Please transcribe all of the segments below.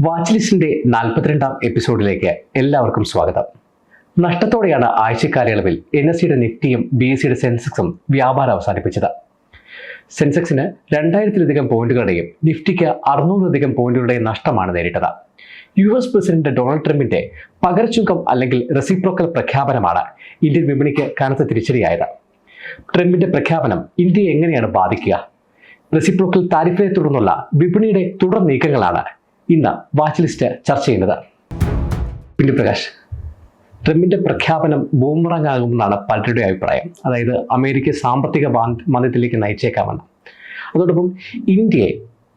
Watch ലിസ്റ്റിന്റെ നാൽപ്പത്തിരണ്ടാം എപ്പിസോഡിലേക്ക് എല്ലാവർക്കും സ്വാഗതം. നഷ്ടത്തോടെയാണ് ആഴ്ചക്കാലയളവിൽ എൻ എസ് സിയുടെ നിഫ്റ്റിയും ബി എസ് സിയുടെ സെൻസെക്സും വ്യാപാരം അവസാനിപ്പിച്ചത്. സെൻസെക്സിന് രണ്ടായിരത്തിലധികം പോയിന്റുകളുടെയും നിഫ്റ്റിക്ക് അറുന്നൂറിലധികം പോയിന്റുകളുടെയും നഷ്ടമാണ് നേരിട്ടത്. യു എസ് പ്രസിഡന്റ് ഡൊണാൾഡ് ട്രംപിന്റെ പകരച്ചുങ്കം അല്ലെങ്കിൽ റെസിപ്രോക്കൽ പ്രഖ്യാപനമാണ് ഇന്ത്യൻ വിപണിക്ക് കനത്ത തിരിച്ചടിയായത്. ട്രംപിന്റെ പ്രഖ്യാപനം ഇന്ത്യയെ എങ്ങനെയാണ് ബാധിക്കുക? റെസിപ്രോക്കൽ താരിഫിനെ തുടർന്നുള്ള വിപണിയുടെ തുടർ നീക്കങ്ങളാണ് ഇന്ന് വാച്ച് ലിസ്റ്റ് ചർച്ച ചെയ്യുന്നത്. പിന്നെ പ്രകാശ് ട്രംപിന്റെ പ്രഖ്യാപനം ബൂമറങ് ആകുമെന്നാണ് പലരുടെ അഭിപ്രായം. അതായത് അമേരിക്ക സാമ്പത്തിക മന്ദത്തിലേക്ക് നയിച്ചേക്കാമെന്ന്. അതോടൊപ്പം ഇന്ത്യയെ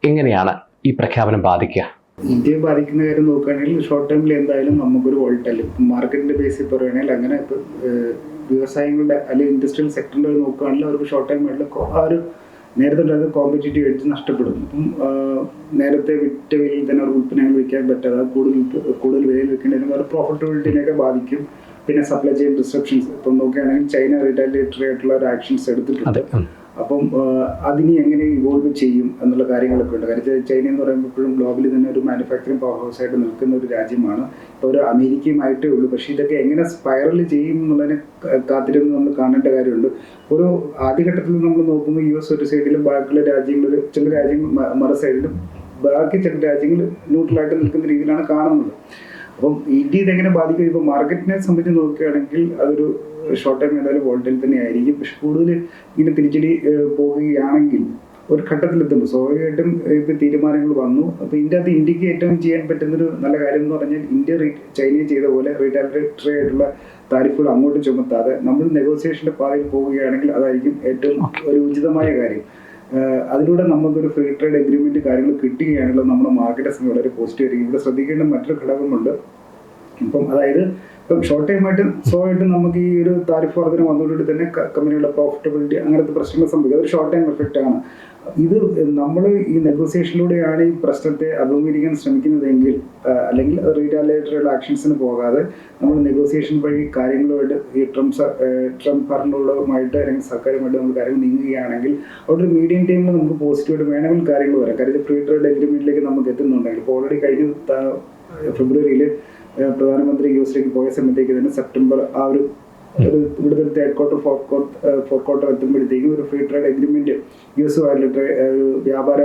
എങ്ങനെയാണ് ഈ പ്രഖ്യാപനം ബാധിക്കുക? ഇന്ത്യയെ ബാധിക്കുന്ന കാര്യം നോക്കുകയാണെങ്കിൽ ഷോർട്ട് ടൈമിൽ എന്തായാലും നമുക്കൊരു വോൾട്ടൽ മാർക്കറ്റിന്റെ ബേസിൽ പറയുകയാണെങ്കിൽ അങ്ങനെ വ്യവസായങ്ങളുടെ അല്ലെങ്കിൽ ഇൻഡസ്ട്രിയൽ സെക്ടറിന്റെ നോക്കുകയാണെങ്കിൽ അവർക്ക് ഷോർട്ട് ടൈം ആയിട്ടുള്ള ആ ഒരു നേരത്തെ ഉണ്ടായിരുന്ന കോമ്പറ്റേറ്റീവ് എഡ്ജ് നഷ്ടപ്പെടുന്നു. അപ്പം നേരത്തെ വിറ്റ വിലയിൽ തന്നെ ഒരു ഉൽപ്പന്നങ്ങൾ വിൽക്കാൻ പറ്റാതെ കൂടുതൽ കൂടുതൽ വിലയിൽ വിൽക്കേണ്ടി അത് പ്രോഫിറ്റബിലിറ്റിനെയൊക്കെ ബാധിക്കും. പിന്നെ സപ്ലൈ ചെയിൻ ഡിസ്ട്രപ്ഷൻസ് ഇപ്പം നോക്കുകയാണെങ്കിൽ ചൈന റിറ്റാലിയേറ്ററി ആയിട്ടുള്ള ഒരു ആക്ഷൻസ് എടുത്തിട്ടുണ്ട്. അപ്പം അതിനി എങ്ങനെ ഇവോൾവ് ചെയ്യും എന്നുള്ള കാര്യങ്ങളൊക്കെ ഉണ്ട്. കാര്യം ചൈന എന്ന് പറയുമ്പോൾ ഇപ്പോഴും ഗ്ലോബലി തന്നെ ഒരു മാനുഫാക്ചറിങ് പവർ ഹൗസ് ആയിട്ട് നിൽക്കുന്ന ഒരു രാജ്യമാണ്. ഇപ്പോൾ ഒരു അമേരിക്കയുമായിട്ടേ ഉള്ളൂ. പക്ഷേ ഇതൊക്കെ എങ്ങനെ സ്പൈറൽ ചെയ്യും എന്നുള്ളതിനെ കാത്തിരുന്ന് നമ്മൾ കാണേണ്ട കാര്യമുണ്ട്. ഒരു ആദ്യഘട്ടത്തിൽ നമ്മൾ നോക്കുമ്പോൾ യു എസ് ഒരു സൈഡിലും ബാക്കിയുള്ള രാജ്യങ്ങളിൽ ചില രാജ്യങ്ങൾ മറു സൈഡിലും ബാക്കി ചില രാജ്യങ്ങൾ ന്യൂട്രലായിട്ട് നിൽക്കുന്ന രീതിയിലാണ് കാണുന്നത്. അപ്പം ഇന്ത്യ ഇതെങ്ങനെ ബാധിക്കും? ഇപ്പോൾ മാർക്കറ്റിനെ സംബന്ധിച്ച് നോക്കുകയാണെങ്കിൽ അതൊരു ഷോർട്ട് ടൈം ഏതായാലും വോൾട്ടിൽ തന്നെ ആയിരിക്കും. പക്ഷെ കൂടുതൽ ഇങ്ങനെ തിരിച്ചടി പോകുകയാണെങ്കിൽ ഒരു ഘട്ടത്തിലെത്തുമ്പോൾ സ്വാഭാവികമായിട്ടും ഇപ്പം തീരുമാനങ്ങൾ വന്നു. അപ്പോൾ ഇതിന്റെ അകത്ത് ഇന്ത്യയ്ക്ക് ഏറ്റവും ചെയ്യാൻ പറ്റുന്നൊരു നല്ല കാര്യം എന്ന് പറഞ്ഞാൽ ഇന്ത്യ റീ ചൈനയെ ചെയ്ത പോലെ റീറ്റാലിറ്ററി ആയിട്ടുള്ള താരിഫുകൾ അങ്ങോട്ട് ചുമത്താതെ നമ്മൾ നെഗോസിയേഷന്റെ പാതയിൽ പോവുകയാണെങ്കിൽ അതായിരിക്കും ഏറ്റവും ഒരു ഉചിതമായ കാര്യം. അതിലൂടെ നമുക്കൊരു ഫ്രീ ട്രേഡ് എഗ്രിമെന്റ് കാര്യങ്ങൾ കിട്ടുകയാണെങ്കിൽ നമ്മുടെ മാർക്കറ്റ് വളരെ പോസിറ്റീവ് ആയിരിക്കും. ഇവിടെ ശ്രദ്ധിക്കേണ്ട മറ്റൊരു ഘടകമുണ്ട്. ഇപ്പം അതായത് ഇപ്പം ഷോർട്ട് ടൈം ആയിട്ട് സ്വാഭാവികമായിട്ടും നമുക്ക് ഈ ഒരു താരിഫ് വർധന വന്നുകൊണ്ട് തന്നെ കമ്പനിയുടെ പ്രോഫിറ്റബിലിറ്റി അങ്ങനത്തെ പ്രശ്നങ്ങൾ സംഭവിക്കും. അതൊരു ഷോർട്ട് ടൈം എഫക്റ്റ് ആണ്. ഇത് നമ്മൾ ഈ നെഗോസിയേഷനിലൂടെയാണ് ഈ പ്രശ്നത്തെ അഭിമുഖീകരിക്കാൻ ശ്രമിക്കുന്നതെങ്കിൽ അല്ലെങ്കിൽ റീറ്റാലിയേറ്റഡ് ആക്ഷൻസിന് പോകാതെ നമ്മൾ നെഗോസിയേഷൻ വഴി കാര്യങ്ങളുമായിട്ട് ഈ ട്രംപ് സ- ഏഹ് ട്രംപ് ഭരണകൂടവുമായിട്ട് അല്ലെങ്കിൽ സർക്കാരുമായിട്ട് നമ്മൾ കാര്യങ്ങൾ നീങ്ങുകയാണെങ്കിൽ അവിടെ ഒരു മീഡിയം ടൈമിൽ നമുക്ക് പോസിറ്റീവായിട്ട് വേണമെങ്കിൽ കാര്യങ്ങൾ വരാം. കാര്യം ഫ്രീ ട്രേഡ് അഗ്രിമെന്റിലേക്ക് നമുക്ക് എത്തുന്നുണ്ടെങ്കിൽ ഇപ്പോൾ ഓൾറെഡി കഴിഞ്ഞ ഫെബ്രുവരിയിൽ പ്രധാനമന്ത്രി യു എസിലേക്ക് പോയ സമയത്തേക്ക് തന്നെ സെപ്റ്റംബർ ആ ഒരു ഒരു ഇവിടുത്തെ third quarter fourth quarter fourth quarter എത്തുമ്പോഴത്തേക്കും ഒരു ഫ്രീ ട്രേഡ് അഗ്രിമെന്റ് യു എസുമായിട്ടുള്ള ഒരു വ്യാപാര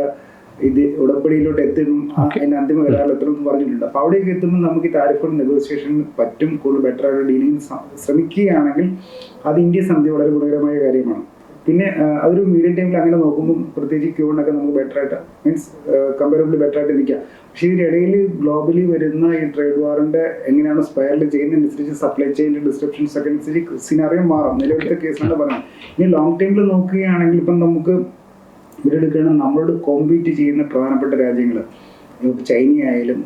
ഇത് ഉടമ്പടിയിലോട്ട് എത്തും അതിന്റെ അന്തിമ കരാറിൽ എത്തണം എന്ന് പറഞ്ഞിട്ടുണ്ട്. അപ്പൊ അവിടേക്ക് എത്തുമ്പോൾ നമുക്ക് ഈ താരിഫുകൾ നെഗോസിയേഷൻ പറ്റും കൂടുതൽ ബെറ്റർ ആയിട്ട് ഡീലിംഗ് ശ്രമിക്കുകയാണെങ്കിൽ അത് ഇന്ത്യ സംബന്ധിച്ച് വളരെ ഗുണകരമായ കാര്യമാണ്. പിന്നെ അതൊരു മീഡിയം ടൈമിൽ അങ്ങനെ നോക്കുമ്പോൾ പ്രത്യേകിച്ച് ക്യൂണൊക്കെ നമുക്ക് ബെറ്റർ ആയിട്ട് മീൻസ് കമ്പാരബിളി ബെറ്റർ ആയിട്ട് നിൽക്കാം പക്ഷേ ഇതിനിടയിൽ ഗ്ലോബലി വരുന്ന ഈ ട്രേഡ് വാറിന്റെ എങ്ങനെയാണ് സ്പയറിൽ ചെയ്യുന്നതനുസരിച്ച് സപ്ലൈ ചെയിന്റെ ഡിസ്ക്രിപ്ഷൻസ് ഒക്കെ അനുസരിച്ച് സിനാറിയോ മാറും. നിലവിലത്തെ കേസാണ് പറയുന്നത് ഇനി ലോങ് ടൈമിൽ നോക്കുകയാണെങ്കിൽ ഇപ്പം നമുക്ക് ഇവരെടുക്കുകയാണ് നമ്മളോട് കോമ്പീറ്റ് ചെയ്യുന്ന പ്രധാനപ്പെട്ട രാജ്യങ്ങൾ ചൈന ആയാലും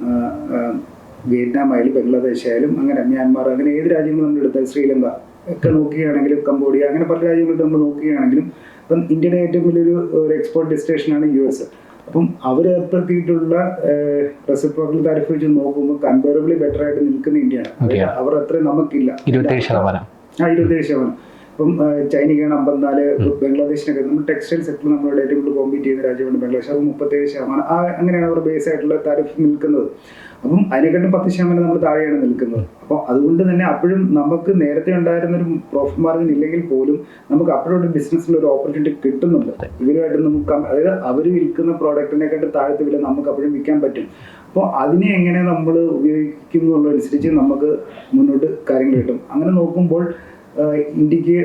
വിയറ്റ്നാം ആയാലും ബംഗ്ലാദേശ് ആയാലും അങ്ങനെ മ്യാൻമാർ അങ്ങനെ ഏത് രാജ്യങ്ങൾ നമ്മൾ എടുത്താൽ ശ്രീലങ്ക ഒക്കെ നോക്കുകയാണെങ്കിലും കംബോഡിയ അങ്ങനെ പല രാജ്യങ്ങളും നമ്മൾ നോക്കുകയാണെങ്കിലും ഇപ്പം ഇന്ത്യയുടെ ഏറ്റവും വലിയൊരു ഒരു എക്സ്പോർട്ട് ഡെസ്റ്റിനേഷനാണ് യു എസ്. അപ്പം അവർ ഏർപ്പെടുത്തിയിട്ടുള്ള റെസിപ്രോക്കൽ താരിഫ് വെച്ച് നോക്കുമ്പോൾ കമ്പയറബിളി ബെറ്റർ ആയിട്ട് നിൽക്കുന്ന ഇന്ത്യയാണ്. അവർ അത്രയും നമുക്കില്ല. ഇരുപത്തേഴ് ശതമാനം. ആ ഇരുപത്തേഴ് ശതമാനം. ഇപ്പം ചൈനയ്ക്കാണ് അമ്പത്തിനാല് ബംഗ്ലാദേശിനൊക്കെ നമ്മൾ ടെക്സ്റ്റൈൽ സെക്ടറിൽ നമ്മളോട് ഏറ്റവും കൂടുതൽ കോമ്പീറ്റ് ചെയ്യുന്ന രാജ്യമാണ് ബംഗ്ലാദേശ്. അത് മുപ്പത്തേഴ് ശതമാനം. ആ അങ്ങനെയാണ് അവർ ബേസ് ആയിട്ടുള്ള താരിഫ് നിൽക്കുന്നത്. അപ്പം അതിനെക്കാട്ടും പത്ത് ശതമാനം നമ്മൾ താഴെയാണ് നിൽക്കുന്നത്. അപ്പോൾ അതുകൊണ്ട് തന്നെ അപ്പോഴും നമുക്ക് നേരത്തെ ഉണ്ടായിരുന്ന ഒരു പ്രോഫിറ്റ് മാർജിൻ ഇല്ലെങ്കിൽ പോലും നമുക്ക് അപ്പോഴൊരു ബിസിനസ്സിൽ ഒരു ഓപ്പർച്യൂണിറ്റി കിട്ടുന്നുണ്ട്. ഇവരുമായിട്ട് നമുക്ക് അതായത് അവർ വിൽക്കുന്ന പ്രോഡക്റ്റിനെക്കാട്ടും താഴത്തെ വില നമുക്ക് അപ്പോഴും വിൽക്കാൻ പറ്റും. അപ്പോൾ അതിനെ എങ്ങനെ നമ്മൾ ഉപയോഗിക്കുന്നു എന്നുള്ളതനുസരിച്ച് നമുക്ക് മുന്നോട്ട് കാര്യങ്ങൾ കിട്ടും. അങ്ങനെ നോക്കുമ്പോൾ ഇന്ത്യയ്ക്ക്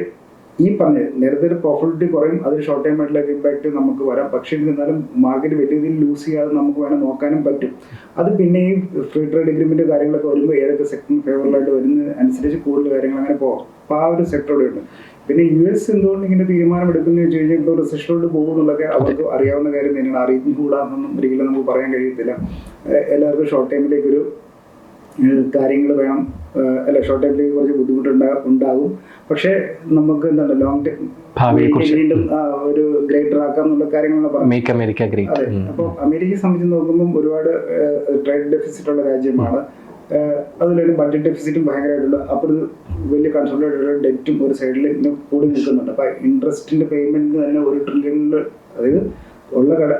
ഈ പറഞ്ഞ നേരത്തെ പ്രോഫിറ്റ് കുറയും അതൊരു ഷോർട്ട് ടൈം ആയിട്ടുള്ള ഇമ്പാക്റ്റ് നമുക്ക് വരാം. പക്ഷേ എന്നിരുന്നാലും മാർക്കറ്റ് വലിയ രീതിയിൽ ലൂസ് ചെയ്യാതെ നമുക്ക് വേണം നോക്കാനും പറ്റും. അത് പിന്നെ ഈ ഫ്രീ ട്രേഡ് അഗ്രിമെന്റ് കാര്യങ്ങളൊക്കെ വരുമ്പോൾ ഏതൊക്കെ സെക്ടറിന് ഫേവറബിളായിട്ട് വരുന്ന അനുസരിച്ച് കൂടുതൽ കാര്യങ്ങൾ അങ്ങനെ പോകാം. അപ്പോൾ ആ ഒരു സെക്ടർ ഉണ്ട്. പിന്നെ യു എസ് എന്തുകൊണ്ട് ഇങ്ങനെ തീരുമാനം എടുക്കുന്നു വെച്ച് കഴിഞ്ഞാൽ ഇപ്പോൾ റിസഷനിലോട്ട് പോകുന്നുള്ളതൊക്കെ അവർക്ക് അറിയാവുന്ന കാര്യം തന്നെയാണ്. അറിയിച്ചുകൂടാന്നൊന്നും ഒരിക്കലും നമുക്ക് പറയാൻ കഴിയത്തില്ല. എല്ലാവർക്കും ഷോർട്ട് ടൈമിലേക്ക് ഒരു കാര്യങ്ങൾ വേണം. അല്ല ഷോർട്ട് ടൈമിലേക്ക് കുറച്ച് ബുദ്ധിമുട്ടുണ്ടാ ഉണ്ടാകും. പക്ഷേ നമുക്ക് എന്താണ് ലോങ് ടൈം വീണ്ടും ഒരു ഗ്രേറ്റർ ആക്കാം എന്നുള്ള കാര്യങ്ങളാണ് മേക്ക് അമേരിക്ക ഗ്രേറ്റ് അപ്പോൾ അമേരിക്കയെ സംബന്ധിച്ച് നോക്കുമ്പോൾ ഒരുപാട് ട്രേഡ് ഡെഫിസിറ്റ് ഉള്ള രാജ്യമാണ്. അതിലൊരു ബഡ്ജറ്റ് ഡെഫിസിറ്റും ഭയങ്കരമായിട്ടുള്ള അപ്പോൾ ഒരു വലിയ കൺസോൾട്ടേറ്റഡ് ഡെറ്റും ഒരു സൈഡിൽ ഇങ്ങനെ കൂടി നിൽക്കുന്നുണ്ട്. അപ്പോൾ ഇൻട്രസ്റ്റിന്റെ പേയ്മെന്റ് തന്നെ ഒരു ട്രില്യണിൽ അതായത് ഉള്ള കട